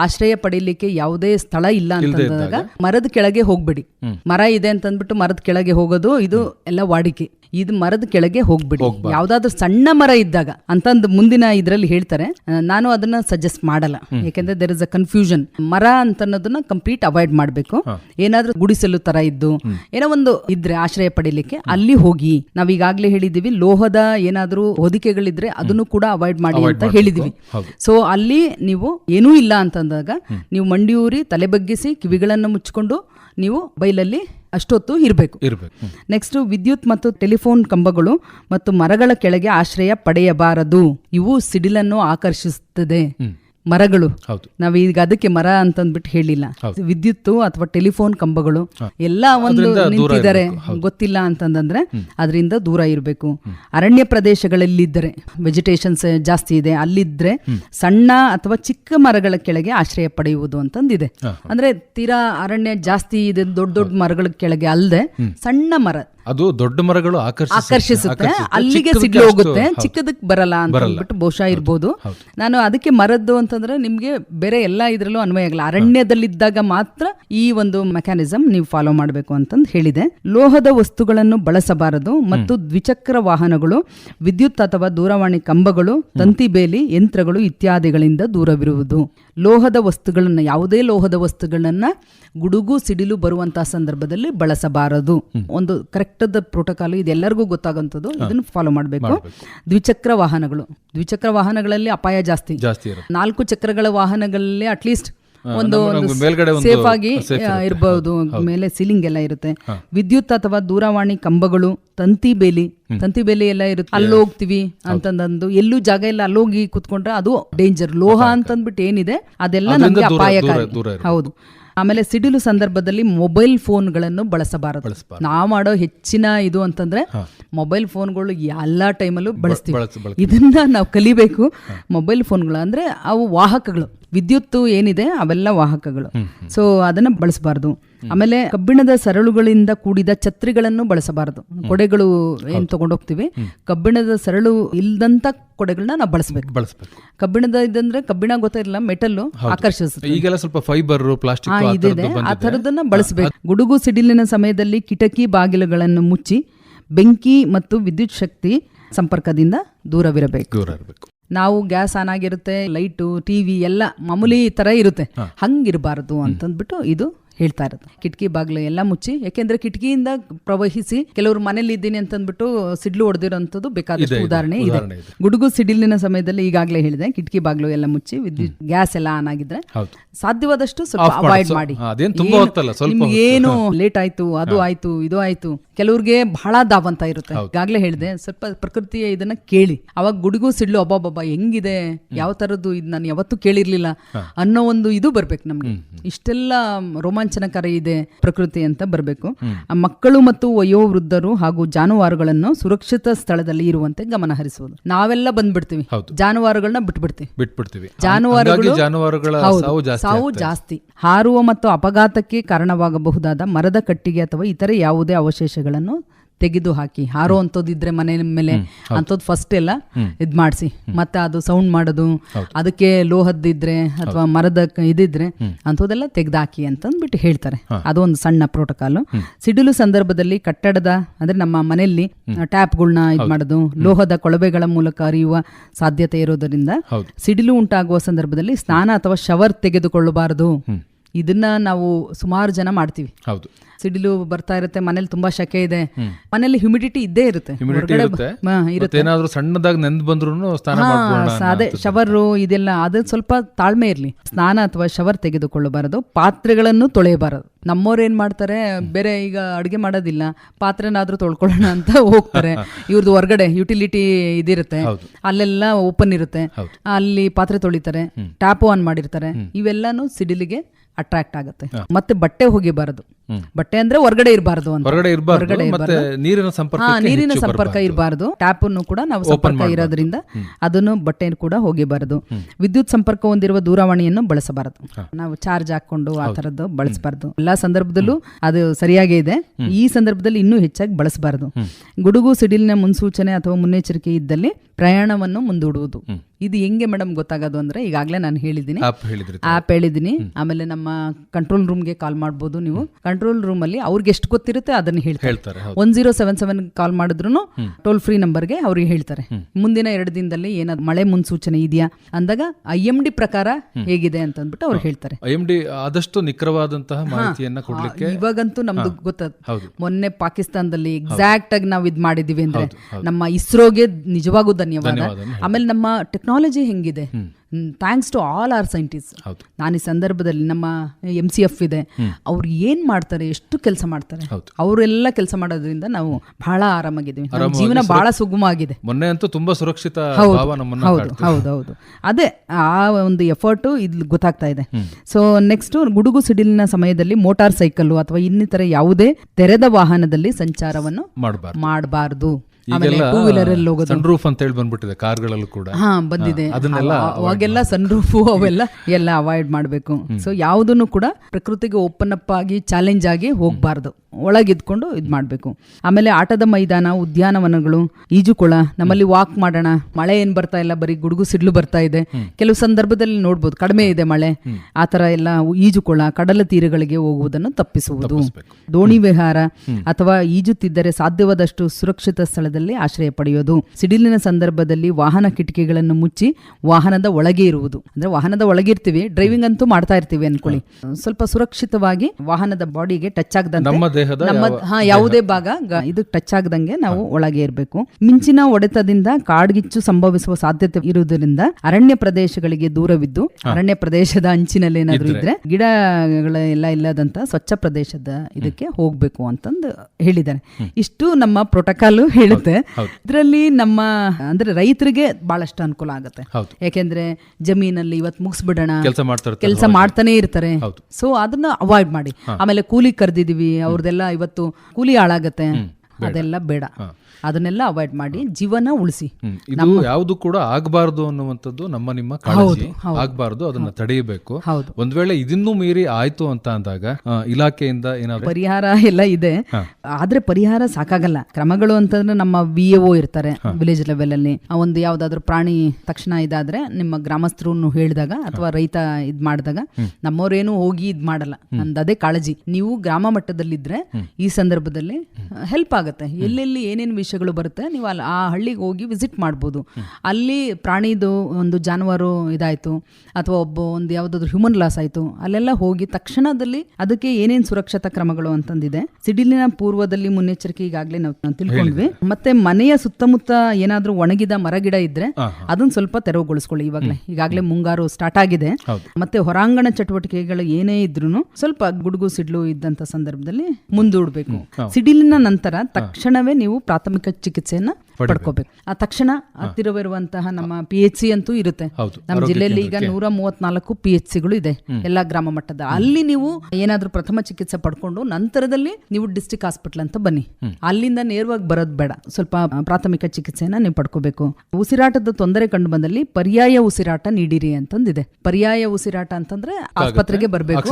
ಆಶ್ರಯ ಪಡೀಲಿಕ್ಕೆ ಯಾವುದೇ ಸ್ಥಳ ಇಲ್ಲ ಅಂತಂದಾಗ ಮರದ ಕೆಳಗೆ ಹೋಗ್ಬೇಡಿ. ಮರ ಇದೆ ಅಂತಂದ್ಬಿಟ್ಟು ಮರದ ಕೆಳಗೆ ಹೋಗೋದು ಇದು ಎಲ್ಲ ವಾಡಿಕೆ. ಇದು ಮರದ ಕೆಳಗೆ ಹೋಗ್ಬಿಡಿ. ಯಾವ್ದಾದ್ರು ಸಣ್ಣ ಮರ ಇದ್ದಾಗ ಅಂತಂದು ಮುಂದಿನ ಇದ್ರಲ್ಲಿ ಹೇಳ್ತಾರೆ. ನಾನು ಅದನ್ನ ಸಜೆಸ್ಟ್ ಮಾಡಲ್ಲ. ಯಾಕೆಂದ್ರೆ ದೇರ್ ಇಸ್ ಅ ಕನ್ಫ್ಯೂಷನ್ ಮರ ಅಂತ ಅನ್ನೋದನ್ನ ಕಂಪ್ಲೀಟ್ ಅವಾಯ್ಡ್ ಮಾಡಬೇಕು ಏನಾದ್ರೂ ಗುಡಿಸಲು ತರ ಇದ್ದು ಏನೋ ಒಂದು ಇದ್ರೆ ಆಶ್ರಯ ಪಡಿಲಿಕ್ಕೆ ಅಲ್ಲಿ ಹೋಗಿ ನಾವ್ ಈಗಾಗ್ಲೇ ಹೇಳಿದೀವಿ ಲೋಹದ ಏನಾದ್ರೂ ಹೊದಿಕೆಗಳಿದ್ರೆ ಅದನ್ನು ಕೂಡ ಅವಾಯ್ಡ್ ಮಾಡಿ ಅಂತ ಹೇಳಿದೀವಿ. ಸೊ ಅಲ್ಲಿ ನೀವು ಏನೂ ಇಲ್ಲ ಅಂತಂದಾಗ ನೀವು ಮಂಡಿಯೂರಿ ತಲೆ ಬಗ್ಗಿಸಿ ಕಿವಿಗಳನ್ನು ಮುಚ್ಚಿಕೊಂಡು ನೀವು ಬೈಲಲ್ಲಿ ಅಷ್ಟೊತ್ತು ಇರಬೇಕು. ಇರ್ಬೇಕು. ನೆಕ್ಸ್ಟ್ ವಿದ್ಯುತ್ ಮತ್ತು ಟೆಲಿಫೋನ್ ಕಂಬಗಳು ಮತ್ತು ಮರಗಳ ಕೆಳಗೆ ಆಶ್ರಯ ಪಡೆಯಬಾರದು. ಇವು ಸಿಡಿಲನ್ನು ಆಕರ್ಷಿಸುತ್ತದೆ. ಮರಗಳು. ನಾವು ಈಗ ಅದಕ್ಕೆ ಮರ ಅಂತಂದ್ಬಿಟ್ಟು ಹೇಳಿಲ್ಲ. ವಿದ್ಯುತ್ ಅಥವಾ ಟೆಲಿಫೋನ್ ಕಂಬಗಳು ಎಲ್ಲ ಒಂದು ನಿಂತಿದ್ದಾರೆ. ಗೊತ್ತಿಲ್ಲ ಅಂತಂದ್ರೆ ಅದರಿಂದ ದೂರ ಇರಬೇಕು. ಅರಣ್ಯ ಪ್ರದೇಶಗಳಲ್ಲಿದ್ದರೆ ವೆಜಿಟೇಷನ್ಸ್ ಜಾಸ್ತಿ ಇದೆ ಅಲ್ಲಿದ್ರೆ ಸಣ್ಣ ಅಥವಾ ಚಿಕ್ಕ ಮರಗಳ ಕೆಳಗೆ ಆಶ್ರಯ ಪಡೆಯುವುದು ಅಂತಂದಿದೆ. ಅಂದ್ರೆ ತೀರಾ ಅರಣ್ಯ ಜಾಸ್ತಿ ಇದೆ ದೊಡ್ಡ ದೊಡ್ಡ ಮರಗಳ ಕೆಳಗೆ ಅಲ್ಲದೆ ಸಣ್ಣ ಮರ ಅದು ದೊಡ್ಡ ಮರಗಳು ಆಕರ್ಷಿಸುತ್ತೆ. ಅಲ್ಲಿಗೆ ಸಿಡ್ಲು ಹೋಗುತ್ತೆ. ಚಿಕ್ಕದಕ್ಕೆ ಬರಲ್ಲ ಅಂತ ಹೇಳ್ಬಿಟ್ಟು ಬಹುಶಃ ಇರ್ಬೋದು. ನಾನು ಅದಕ್ಕೆ ಮರದ್ದು ಅಂತಂದ್ರೆ ನಿಮ್ಗೆ ಬೇರೆ ಎಲ್ಲ ಇದ್ರಲ್ಲೂ ಅನ್ವಯ ಆಗಲ್ಲ. ಅರಣ್ಯದಲ್ಲಿದ್ದಾಗ ಮಾತ್ರ ಈ ಒಂದು ಮೆಕ್ಯಾನಿಸಮ್ ನೀವು ಫಾಲೋ ಮಾಡಬೇಕು ಅಂತಂದು ಹೇಳಿದೆ. ಲೋಹದ ವಸ್ತುಗಳನ್ನು ಬಳಸಬಾರದು ಮತ್ತು ದ್ವಿಚಕ್ರ ವಾಹನಗಳು ವಿದ್ಯುತ್ ಅಥವಾ ದೂರವಾಣಿ ಕಂಬಗಳು ತಂತಿ ಬೇಲಿ ಯಂತ್ರಗಳು ಇತ್ಯಾದಿಗಳಿಂದ ದೂರವಿರುವುದು. ಲೋಹದ ವಸ್ತುಗಳನ್ನು ಯಾವುದೇ ಲೋಹದ ವಸ್ತುಗಳನ್ನ ಗುಡುಗು ಸಿಡಿಲು ಬರುವಂತಹ ಸಂದರ್ಭದಲ್ಲಿ ಬಳಸಬಾರದು. ಒಂದು ಕರೆಕ್ಟ್ ಪ್ರೋಟೋಕಾಲ್ ಇದೆಲ್ಲರಿಗೂ ಗೊತ್ತಾಗಂಥದ್ದು ಇದನ್ನು ಫಾಲೋ ಮಾಡಬೇಕು. ದ್ವಿಚಕ್ರ ವಾಹನಗಳು. ದ್ವಿಚಕ್ರ ವಾಹನಗಳಲ್ಲಿ ಅಪಾಯ ಜಾಸ್ತಿ. ಜಾಸ್ತಿ ನಾಲ್ಕು ಚಕ್ರಗಳ ವಾಹನಗಳಲ್ಲಿ ಅಟ್ಲೀಸ್ಟ್ ಒಂದು ಸೇಫ್ ಆಗಿ ಇರಬಹುದು ಮೇಲೆ ಸೀಲಿಂಗ್ ಎಲ್ಲ ಇರುತ್ತೆ. ವಿದ್ಯುತ್ ಅಥವಾ ದೂರವಾಣಿ ಕಂಬಗಳು ತಂತಿ ಬೇಲಿ. ತಂತಿ ಬೇಲಿ ಎಲ್ಲ ಇರುತ್ತೆ. ಅಲ್ಲಿ ಹೋಗ್ತೀವಿ ಅಂತಂದು ಎಲ್ಲೂ ಜಾಗ ಇಲ್ಲ ಅಲ್ಲೋಗಿ ಕುತ್ಕೊಂಡ್ರೆ ಅದು ಡೇಂಜರ್ ಲೋಹ ಅಂತಂದ್ಬಿಟ್ಟು ಏನಿದೆ? ಅದೆಲ್ಲ ನಮ್ಗೆ ಅಪಾಯಕಾರಿ. ಹೌದು. ಆಮೇಲೆ ಸಿಡಿಲು ಸಂದರ್ಭದಲ್ಲಿ ಮೊಬೈಲ್ ಫೋನ್ಗಳನ್ನು ಬಳಸಬಾರದು. ನಾವು ಮಾಡೋ ಹೆಚ್ಚಿನ ಇದು ಅಂತಂದ್ರೆ ಮೊಬೈಲ್ ಫೋನ್ಗಳು ಎಲ್ಲಾ ಟೈಮಲ್ಲೂ ಬಳಸ್ತೀವಿ. ಬಳಸ್- ಇದನ್ನ ನಾವು ಕಲಿಬೇಕು. ಮೊಬೈಲ್ ಫೋನ್ಗಳು ಅಂದ್ರೆ ಅವು ವಾಹಕಗಳು. ವಿದ್ಯುತ್ ಏನಿದೆ ಅವೆಲ್ಲ ವಾಹಕಗಳು. ಸೊ ಅದನ್ನ ಬಳಸಬಾರದು. ಆಮೇಲೆ ಕಬ್ಬಿಣದ ಸರಳುಗಳಿಂದ ಕೂಡಿದ ಛತ್ರಿಗಳನ್ನು ಬಳಸಬಾರದು. ಕೊಡೆಗಳು ಏನ್ ತಗೊಂಡೋಗ್ತೀವಿ? ಕಬ್ಬಿಣದ ಸರಳು ಇಲ್ದಂತ ಕೊಡೆಗಳನ್ನ ನಾವು ಬಳಸಬೇಕು. ಬಳಸಬೇಕು. ಕಬ್ಬಿಣದ ಇದಂದ್ರೆ ಕಬ್ಬಿಣ ಗೊತ್ತಿರಲ್ಲ ಮೆಟಲ್ ಆಕರ್ಷಿಸುತ್ತೆ. ಈಗೆಲ್ಲ ಸ್ವಲ್ಪ ಫೈಬರ್ ಪ್ಲಾಸ್ಟಿಕ್ ಆ ಥರದನ್ನ ಬಳಸಬೇಕು. ಗುಡುಗು ಸಿಡಿಲಿನ ಸಮಯದಲ್ಲಿ ಕಿಟಕಿ ಬಾಗಿಲುಗಳನ್ನು ಮುಚ್ಚಿ ಬೆಂಕಿ ಮತ್ತು ವಿದ್ಯುತ್ ಶಕ್ತಿ ಸಂಪರ್ಕದಿಂದ ದೂರವಿರಬೇಕು. ದೂರ ಇರಬೇಕು ನಾವು ಗ್ಯಾಸ್ ಆನ್ ಆಗಿರುತ್ತೆ ಲೈಟು ಟಿವಿ ಎಲ್ಲ ಮಾಮೂಲಿ ತರ ಇರುತ್ತೆ. ಹಂಗಿರಬಾರದು ಅಂತಂದ್ಬಿಟ್ಟು ಇದು ಹೇಳ್ತಾ ಇರೋದು. ಕಿಟಕಿ ಬಾಗಿಲು ಎಲ್ಲ ಮುಚ್ಚಿ ಯಾಕೆಂದ್ರೆ ಕಿಟಕಿಯಿಂದ ಪ್ರವಹಿಸಿ ಕೆಲವರು ಮನೇಲಿ ಇದ್ದೀನಿ ಅಂತಂದ್ಬಿಟ್ಟು ಸಿಡ್ಲು ಹೊಡೆದಿರೋಂಥದ್ದು ಬೇಕಾದಷ್ಟು ಉದಾಹರಣೆ ಇದೆ. ಗುಡುಗು ಸಿಡಿಲಿನ ಸಮಯದಲ್ಲಿ ಈಗಾಗಲೇ ಹೇಳಿದೆ ಕಿಟಕಿ ಬಾಗಿಲು ಎಲ್ಲ ಮುಚ್ಚಿ ವಿದ್ಯುತ್ ಗ್ಯಾಸ್ ಎಲ್ಲ ಆನ್ ಆಗಿದ್ರೆ ಸಾಧ್ಯವಾದಷ್ಟು ಸ್ವಲ್ಪ ಅವಾಯ್ಡ್ ಮಾಡಿ. ಏನು- ಲೇಟ್ ಆಯ್ತು ಅದು ಆಯ್ತು ಇದು ಆಯ್ತು ಕೆಲವ್ರಿಗೆ ಬಹಳ ದಾವಂತ ಇರುತ್ತೆ. ಈಗಾಗಲೇ ಹೇಳಿದೆ ಸ್ವಲ್ಪ ಪ್ರಕೃತಿಯ ಇದನ್ನ ಕೇಳಿ. ಅವಾಗ ಗುಡುಗು ಸಿಡ್ಲು ಅಬ್ಬಬ್ಬಬ್ಬ ಹೆಂಗಿದೆ? ಯಾವ ತರದ್ದು ಇದು ನಾನು ಯಾವತ್ತೂ ಕೇಳಿರ್ಲಿಲ್ಲ ಅನ್ನೋ ಒಂದು ಇದು ಬರ್ಬೇಕು ನಮ್ಗೆ. ಇಷ್ಟೆಲ್ಲ ರೋಮಾಂಚನಕಾರಿ ಇದೆ ಪ್ರಕೃತಿ ಅಂತ ಬರಬೇಕು. ಮಕ್ಕಳು ಮತ್ತು ವಯೋವೃದ್ಧರು ಹಾಗೂ ಜಾನುವಾರುಗಳನ್ನು ಸುರಕ್ಷಿತ ಸ್ಥಳದಲ್ಲಿ ಇರುವಂತೆ ಗಮನ ಹರಿಸುವುದು. ನಾವೆಲ್ಲ ಬಂದ್ಬಿಡ್ತೀವಿ. ಜಾನುವಾರುಗಳನ್ನ ಬಿಟ್ಬಿಡ್ತೀವಿ. ಬಿಟ್ಬಿಡ್ತೀವಿ. ಜಾನುವಾರುಗಳು ಜಾನುವಾರುಗಳ ಸಾವು ಜಾಸ್ತಿ. ಹಾರುವ ಮತ್ತು ಅಪಘಾತಕ್ಕೆ ಕಾರಣವಾಗಬಹುದಾದ ಮರದ ಕಟ್ಟಿಗೆ ಅಥವಾ ಇತರೆ ಯಾವುದೇ ಅವಶೇಷಗಳನ್ನು ತೆಗೆದು ಹಾಕಿ ಹಾರುವಂಥದ್ದು ಇದ್ರೆ ಮನೆ ಮೇಲೆ ಅಂಥದ್ದು ಫಸ್ಟ್ ಎಲ್ಲ ಇದ್ ಮಾಡಿಸಿ. ಮತ್ತೆ ಅದು ಸೌಂಡ್ ಮಾಡೋದು ಅದಕ್ಕೆ ಲೋಹದ್ದಿದ್ರೆ ಅಥವಾ ಮರದ ಇದಿದ್ರೆ ಅಂಥದ್ದೆಲ್ಲ ತೆಗ್ದಾಕಿ ಅಂತಂದ್ಬಿಟ್ಟು ಹೇಳ್ತಾರೆ. ಅದು ಒಂದು ಸಣ್ಣ ಪ್ರೋಟೋಕಾಲು ಸಿಡಿಲು ಸಂದರ್ಭದಲ್ಲಿ ಕಟ್ಟಡದ ಅಂದ್ರೆ ನಮ್ಮ ಮನೆಯಲ್ಲಿ ಟ್ಯಾಪ್ಗಳನ್ನ ಇದು ಮಾಡೋದು ಲೋಹದ ಕೊಳವೆಗಳ ಮೂಲಕ ಹರಿಯುವ ಸಾಧ್ಯತೆ ಇರೋದರಿಂದ. ಸಿಡಿಲು ಉಂಟಾಗುವ ಸಂದರ್ಭದಲ್ಲಿ ಸ್ನಾನ ಅಥವಾ ಶವರ್ ತೆಗೆದುಕೊಳ್ಳಬಾರದು. ಇದನ್ನ ನಾವು ಸುಮಾರು ಜನ ಮಾಡ್ತೀವಿ. ಹೌದು. ಸಿಡಿಲು ಬರ್ತಾ ಇರುತ್ತೆ ಮನೇಲಿ ತುಂಬಾ ಶಕೆ ಇದೆ. ಮನೇಲಿ ಹ್ಯುಮಿಡಿಟಿ ಇದ್ದೇ ಇರುತ್ತೆ. ಇರುತ್ತೆ. ಏನಾದ್ರೂ ಸಣ್ಣದಾಗಿ ನೆಂದ್ ಬಂದ್ರು ಅದೇ ಶವರು ಇದೆಲ್ಲ ಅದು ಸ್ವಲ್ಪ ತಾಳ್ಮೆ ಇರಲಿ. ಸ್ನಾನ ಅಥವಾ ಶವರ್ ತೆಗೆದುಕೊಳ್ಳಬಾರದು. ಪಾತ್ರೆಗಳನ್ನು ತೊಳೆಯಬಾರದು. ನಮ್ಮವ್ರು ಏನ್ ಮಾಡ್ತಾರೆ ಬೇರೆ ಈಗ ಅಡುಗೆ ಮಾಡೋದಿಲ್ಲ. ಪಾತ್ರೆನಾದ್ರೂ ತೊಳ್ಕೊಳ್ಳೋಣ ಅಂತ ಹೋಗ್ತಾರೆ. ಇವ್ರದ್ದು ಹೊರಗಡೆ ಯುಟಿಲಿಟಿ ಇದಿರುತ್ತೆ. ಅಲ್ಲೆಲ್ಲ ಓಪನ್ ಇರುತ್ತೆ. ಅಲ್ಲಿ ಪಾತ್ರೆ ತೊಳಿತಾರೆ ಟ್ಯಾಪ್ ಆನ್ ಮಾಡಿರ್ತಾರೆ. ಇವೆಲ್ಲಾನು ಸಿಡಿಲಿಗೆ ಅಟ್ರಾಕ್ಟ್ ಆಗುತ್ತೆ. ಮತ್ತೆ ಬಟ್ಟೆ ಹೋಗಿಬಾರದು. ಬಟ್ಟೆ ಅಂದ್ರೆ ಹೊರಗಡೆ ಇರಬಾರದು ಅಂತ. ಹೊರಗಡೆ ಇರಬಾರ್ದು ಮತ್ತೆ ನೀರಿನ ಸಂಪರ್ಕ ನೀರಿನ ಸಂಪರ್ಕ ಇರಬಾರ್ದು. ಟ್ಯಾಪ್ ಅನ್ನು ಕೂಡ ನಾವು ಸಂಪರ್ಕ ಇರೋದ್ರಿಂದ ಅದನ್ನು ಬಟ್ಟೆ ಕೂಡ ಹೋಗಿಬಾರದು. ವಿದ್ಯುತ್ ಸಂಪರ್ಕ ಹೊಂದಿರುವ ದೂರವಾಣಿಯನ್ನು ಬಳಸಬಾರದು. ನಾವು ಚಾರ್ಜ್ ಹಾಕೊಂಡು ಆ ತರದ್ದು ಬಳಸಬಾರದು. ಎಲ್ಲಾ ಸಂದರ್ಭದಲ್ಲೂ ಅದು ಸರಿಯಾಗೇ ಇದೆ. ಈ ಸಂದರ್ಭದಲ್ಲಿ ಇನ್ನೂ ಹೆಚ್ಚಾಗಿ ಬಳಸಬಾರದು. ಗುಡುಗು ಸಿಡಿಲಿನ ಮುನ್ಸೂಚನೆ ಅಥವಾ ಮುನ್ನೆಚ್ಚರಿಕೆ ಇದ್ದಲ್ಲಿ ಪ್ರಯಾಣವನ್ನು ಮುಂದೂಡುವುದು. ಇದು ಹೆಂಗೆ ಮೇಡಮ್ ಗೊತ್ತಾಗೋದು ಅಂದ್ರೆ ಈಗಾಗಲೇ ನಾನು ಹೇಳಿದ್ದೀನಿ. ಆಪ್ ಹೇಳಿದ್ದೀನಿ. ಆಮೇಲೆ ನಮ್ಮ ಕಂಟ್ರೋಲ್ ರೂಮ್ಗೆ ಕಾಲ್ ಮಾಡ್ಬೋದು ನೀವು. ಕಂಟ್ರೋಲ್ ರೂಮ್ ಅಲ್ಲಿ ಅವ್ರಿಗೆ ಎಷ್ಟು ಗೊತ್ತಿರುತ್ತೆ ಅದನ್ನ ಹೇಳ್ತಾರೆ. One zero seven seven call ಮಾಡಿದ್ರು ಟೋಲ್ ಫ್ರೀ ನಂಬರ್ಗೆ ಅವ್ರಿಗೆ ಹೇಳ್ತಾರೆ. ಮುಂದಿನ ಎರಡು ದಿನದಲ್ಲಿ ಏನಾದ್ರು ಮಳೆ ಮುನ್ಸೂಚನೆ ಇದೆಯಾ? ಅಂದಾಗ ಐ ಎಂ ಡಿ ಪ್ರಕಾರ ಹೇಗಿದೆ ಅಂತ ಅಂದ್ಬಿಟ್ಟು ಅವ್ರು ಹೇಳ್ತಾರೆ. ಐ ಎಂ ಡಿ ಆದಷ್ಟು ನಿಖರವಾದಂತಹ ಮಾಹಿತಿಯನ್ನ ಕೊಡ್ಲಿಕ್ಕೆ ಇವಾಗಂತೂ ನಮ್ದು ಗೊತ್ತದ. ಮೊನ್ನೆ ಪಾಕಿಸ್ತಾನದಲ್ಲಿ ಎಕ್ಸಾಕ್ಟ್ ಆಗಿ ನಾವು ಇದ್ ಮಾಡಿದೀವಿ ಅಂದ್ರೆ ನಮ್ಮ ಇಸ್ರೋಗೆ ನಿಜವಾಗೂ ಧನ್ಯವಾದ. ಆಮೇಲೆ ನಮ್ಮ ಟೆಕ್ನಾಲಜಿ ಹೆಂಗಿದೆ? Thanks to all our scientist ನಾನು ಈ ಸಂದರ್ಭದಲ್ಲಿ ನಮ್ಮ ಎಂ ಸಿ ಎಫ್ ಇದೆ. ಅವ್ರು ಏನ್ ಮಾಡ್ತಾರೆ ಎಷ್ಟು ಕೆಲಸ ಮಾಡ್ತಾರೆ ಅವರೆಲ್ಲ ಕೆಲಸ ಮಾಡೋದ್ರಿಂದ ನಾವು ಬಹಳ ಆರಾಮಾಗಿದ್ದೀವಿ. ಜೀವನ ಬಹಳ ಸುಗಮ ಆಗಿದೆ ಮೊನ್ನೆ ಅಂತೂ ತುಂಬಾ ಸುರಕ್ಷಿತ ಹೌದು. ಹೌದು. ಹೌದು ಅದೇ ಆ ಒಂದು ಎಫರ್ಟು ಇಲ್ಲಿ ಗೊತ್ತಾಗ್ತಾ ಇದೆ. ಸೊ ನೆಕ್ಸ್ಟ್ ಗುಡುಗು ಸಿಡಿಲಿನ ಸಮಯದಲ್ಲಿ ಮೋಟಾರ್ ಸೈಕಲ್ ಅಥವಾ ಇನ್ನಿತರ ಯಾವುದೇ ತೆರೆದ ವಾಹನದಲ್ಲಿ ಸಂಚಾರವನ್ನು ಮಾಡಬಾರ್ದು. ಟೂ ವೀಲರ್ ಅಲ್ಲಿ ಹೋಗೋದು. ಸನ್ ರೂಫ್ ಅಂತ ಹೇಳಿ ಬಂದ್ಬಿಟ್ಟಿದೆ ಕಾರ್ಗಳಲ್ಲೂ ಕೂಡ. ಹಾ ಬಂದಿದೆ. ಅದನ್ನೆಲ್ಲ ಅವಾಗೆಲ್ಲ ಸನ್ ರೂಫು ಅವೆಲ್ಲ ಎಲ್ಲ ಅವಾಯ್ಡ್ ಮಾಡಬೇಕು. ಸೊ ಯಾವುದನ್ನು ಕೂಡ ಪ್ರಕೃತಿಗೆ ಓಪನ್ ಅಪ್ ಆಗಿ ಚಾಲೆಂಜ್ ಆಗಿ ಹೋಗ್ಬಾರ್ದು. ಒಳಗಿದ್ಕೊಂಡು ಇದು ಮಾಡಬೇಕು. ಆಮೇಲೆ ಆಟದ ಮೈದಾನ ಉದ್ಯಾನವನಗಳು ಈಜುಕೊಳ ನಮ್ಮಲ್ಲಿ ವಾಕ್ ಮಾಡೋಣ ಮಳೆ ಏನ್ ಬರ್ತಾ ಇಲ್ಲ ಬರೀ ಗುಡುಗು ಸಿಡ್ಲು ಬರ್ತಾ ಇದೆ. ಕೆಲವು ಸಂದರ್ಭದಲ್ಲಿ ನೋಡ್ಬೋದು ಕಡಿಮೆ ಇದೆ ಮಳೆ. ಆ ಥರ ಎಲ್ಲ ಈಜುಕೊಳ ಕಡಲ ತೀರಗಳಿಗೆ ಹೋಗುವುದನ್ನು ತಪ್ಪಿಸುವುದು. ದೋಣಿ ವಿಹಾರ ಅಥವಾ ಈಜುತ್ತಿದ್ದರೆ ಸಾಧ್ಯವಾದಷ್ಟು ಸುರಕ್ಷಿತ ಸ್ಥಳದಲ್ಲಿ ಆಶ್ರಯ ಪಡೆಯೋದು. ಸಿಡಿಲಿನ ಸಂದರ್ಭದಲ್ಲಿ ವಾಹನ ಕಿಟಕಿಗಳನ್ನು ಮುಚ್ಚಿ ವಾಹನದ ಒಳಗೆ ಇರುವುದು. ಅಂದ್ರೆ ವಾಹನದ ಒಳಗೆ ಇರ್ತೀವಿ ಡ್ರೈವಿಂಗ್ ಅಂತೂ ಮಾಡ್ತಾ ಇರ್ತೀವಿ ಅನ್ಕೊಳ್ಳಿ. ಸ್ವಲ್ಪ ಸುರಕ್ಷಿತವಾಗಿ ವಾಹನದ ಬಾಡಿಗೆ ಟಚ್ ಆಗದಂತೆ ನಮ್ಮ ಹಾ ಯಾವುದೇ ಭಾಗ ಇದು ಟಚ್ ಆಗದಂಗೆ ನಾವು ಒಳಗೆ ಇರಬೇಕು. ಮಿಂಚಿನ ಹೊಡೆತದಿಂದ ಕಾಡ್ಗಿಚ್ಚು ಸಂಭವಿಸುವ ಸಾಧ್ಯತೆ ಇರುವುದರಿಂದ ಅರಣ್ಯ ಪ್ರದೇಶಗಳಿಗೆ ದೂರವಿದ್ದು ಅರಣ್ಯ ಪ್ರದೇಶದ ಅಂಚಿನಲ್ಲಿ ಏನಾದ್ರೂ ಇದ್ರೆ. ಗಿಡಗಳ ಎಲ್ಲ ಇಲ್ಲದಂತ ಸ್ವಚ್ಛ ಪ್ರದೇಶದ ಇದಕ್ಕೆ ಹೋಗ್ಬೇಕು ಅಂತಂದು ಹೇಳಿದ್ದಾರೆ. ಇಷ್ಟು ನಮ್ಮ ಪ್ರೋಟೋಕಾಲ್ ಹೇಳುತ್ತೆ ಇರುತ್ತೆ ಇದರಲ್ಲಿ ನಮ್ಮ ಅಂದ್ರೆ ರೈತರಿಗೆ ಬಹಳಷ್ಟು ಅನುಕೂಲ ಆಗುತ್ತೆ. ಯಾಕೆಂದ್ರೆ ಜಮೀನಲ್ಲಿ ಇವತ್ತು ಮುಗಿಸ್ಬಿಡೋಣ. ಕೆಲಸ ಮಾಡ್ತಾರೆ ಇರ್ತಾರೆ ಕೆಲಸ ಮಾಡ್ತಾನೆ ಇರ್ತಾರೆ. ಸೊ ಅದನ್ನ ಅವಾಯ್ಡ್ ಮಾಡಿ. ಆಮೇಲೆ ಕೂಲಿ ಕರೆದಿದೀವಿ ಅವ್ರದೆಲ್ಲ ಇವತ್ತು ಕೂಲಿ ಹಾಳಾಗತ್ತೆ. ಅದೆಲ್ಲ ಬೇಡ. ಅದನ್ನೆಲ್ಲ ಅವಾಯ್ಡ್ ಮಾಡಿ ಜೀವನ ಉಳಿಸಿ. ಇದು ಯಾವುದು ಕೂಡ ಆಗಬಾರ್ದು ಅನ್ನುವಂಥದ್ದು ನಮ್ಮ ನಿಮ್ಮ ಕಾಳಜಿ ಆಗಬಾರ್ದು ಅದನ್ನ ತಡೆಯಬೇಕು. ಒಂದ್ ವೇಳೆ ಇದನ್ನು ಮೀರಿ ಆಯ್ತು ಅಂತ ಅಂದಾಗ ಇಲಾಖೆಯಿಂದ ಏನಾದ್ರು ಪರಿಹಾರ ಎಲ್ಲ ಇದೆ. ಆದ್ರೆ ಪರಿಹಾರ ಸಾಕಾಗಲ್ಲ. ಕ್ರಮಗಳು ಅಂತಂದ್ರೆ ನಮ್ಮ ವಿ ಎ ಇರ್ತಾರೆ ವಿಲೇಜ್ ಲೆವೆಲ್ ಅಲ್ಲಿ. ಒಂದು ಯಾವ್ದಾದ್ರು ಪ್ರಾಣಿ ತಕ್ಷಣ ಇದಾದ್ರೆ ನಿಮ್ಮ ಗ್ರಾಮಸ್ಥರು ಹೇಳಿದಾಗ ಅಥವಾ ರೈತ ಇದ್ ಮಾಡಿದಾಗ ನಮ್ಮವ್ರೇನು ಹೋಗಿ ಇದ್ ಮಾಡಲ್ಲ. ನಂದು ಅದೇ ಕಾಳಜಿ. ನೀವು ಗ್ರಾಮ ಮಟ್ಟದಲ್ಲಿದ್ರೆ ಈ ಸಂದರ್ಭದಲ್ಲಿ ಹೆಲ್ಪ್ ಆಗುತ್ತೆ. ಎಲ್ಲೆಲ್ಲಿ ಏನೇನು ವಿಷಯಗಳು ಬರುತ್ತೆ. ನೀವು ಅಲ್ಲಿ ಆ ಹಳ್ಳಿಗೆ ಹೋಗಿ ವಿಸಿಟ್ ಮಾಡ್ಬೋದು. ಅಲ್ಲಿ ಪ್ರಾಣಿದು ಒಂದು ಜಾನುವಾರು ಇದಾಯಿತು. ಅಥವಾ ಒಬ್ಬ ಒಂದು ಯಾವುದಾದ್ರು ಹ್ಯೂಮನ್ ಲಾಸ್ ಆಯಿತು. ಅಲ್ಲೆಲ್ಲ ಹೋಗಿ ತಕ್ಷಣದಲ್ಲಿ ಅದಕ್ಕೆ ಏನೇನು ಸುರಕ್ಷತಾ ಕ್ರಮಗಳು ಅಂತಂದಿದೆ. ಸಿಡಿಲಿನ ಪೂರ್ವದಲ್ಲಿ ಮುನ್ನೆಚ್ಚರಿಕೆ ಈಗಾಗಲೇ ನಾವು ತಿಳ್ಕೊಂಡ್ವಿ. ಮತ್ತೆ ಮನೆಯ ಸುತ್ತಮುತ್ತ ಏನಾದರೂ ಒಣಗಿದ ಮರಗಿಡ ಇದ್ರೆ ಅದನ್ನ ಸ್ವಲ್ಪ ತೆರವುಗೊಳಿಸ್ಕೊಳ್ಳಿ ಇವಾಗಲೇ ಈಗಾಗಲೇ ಮುಂಗಾರು ಸ್ಟಾರ್ಟ್ ಆಗಿದೆ. ಮತ್ತೆ ಹೊರಾಂಗಣ ಚಟುವಟಿಕೆಗಳು ಏನೇ ಇದ್ರೂ ಸ್ವಲ್ಪ ಗುಡುಗು ಸಿಡ್ಲು ಇದ್ದಂತ ಸಂದರ್ಭದಲ್ಲಿ ಮುಂದೂಡಬೇಕು. ಸಿಡಿಲಿನ ನಂತರ ತಕ್ಷಣವೇ ನೀವು ಪ್ರಾಥಮಿಕ ಚಿಕಿತ್ಸೆಯನ್ನ ಪಡ್ಕೋಬೇಕು. ಆ ತಕ್ಷಣ ಹತ್ತಿರವಿರುವಂತಹ ನಮ್ಮ ಪಿ ಎಚ್ ಸಿ ಅಂತೂ ಇರುತ್ತೆ. ನಮ್ಮ ಜಿಲ್ಲೆಯಲ್ಲಿ ಈಗ ನೂರ ಮೂವತ್ನಾಲ್ಕು ಪಿ ಎಚ್ ಸಿಗಳು ಇದೆ ಎಲ್ಲಾ ಗ್ರಾಮ ಮಟ್ಟದ. ಅಲ್ಲಿ ನೀವು ಏನಾದ್ರೂ ಪ್ರಥಮ ಚಿಕಿತ್ಸೆ ಪಡ್ಕೊಂಡು ನಂತರದಲ್ಲಿ ನೀವು ಡಿಸ್ಟಿಕ್ ಹಾಸ್ಪಿಟಲ್ ಅಂತ ಬನ್ನಿ. ಅಲ್ಲಿಂದ ನೇರವಾಗಿ ಬರೋದ್ ಬೇಡ. ಸ್ವಲ್ಪ ಪ್ರಾಥಮಿಕ ಚಿಕಿತ್ಸೆನ ನೀವು ಪಡ್ಕೋಬೇಕು. ಉಸಿರಾಟದ ತೊಂದರೆ ಕಂಡು ಬಂದಲ್ಲಿ ಪರ್ಯಾಯ ಉಸಿರಾಟ ನೀಡಿರಿ ಅಂತಂದಿದೆ. ಪರ್ಯಾಯ ಉಸಿರಾಟ ಅಂತಂದ್ರೆ ಆಸ್ಪತ್ರೆಗೆ ಬರಬೇಕು.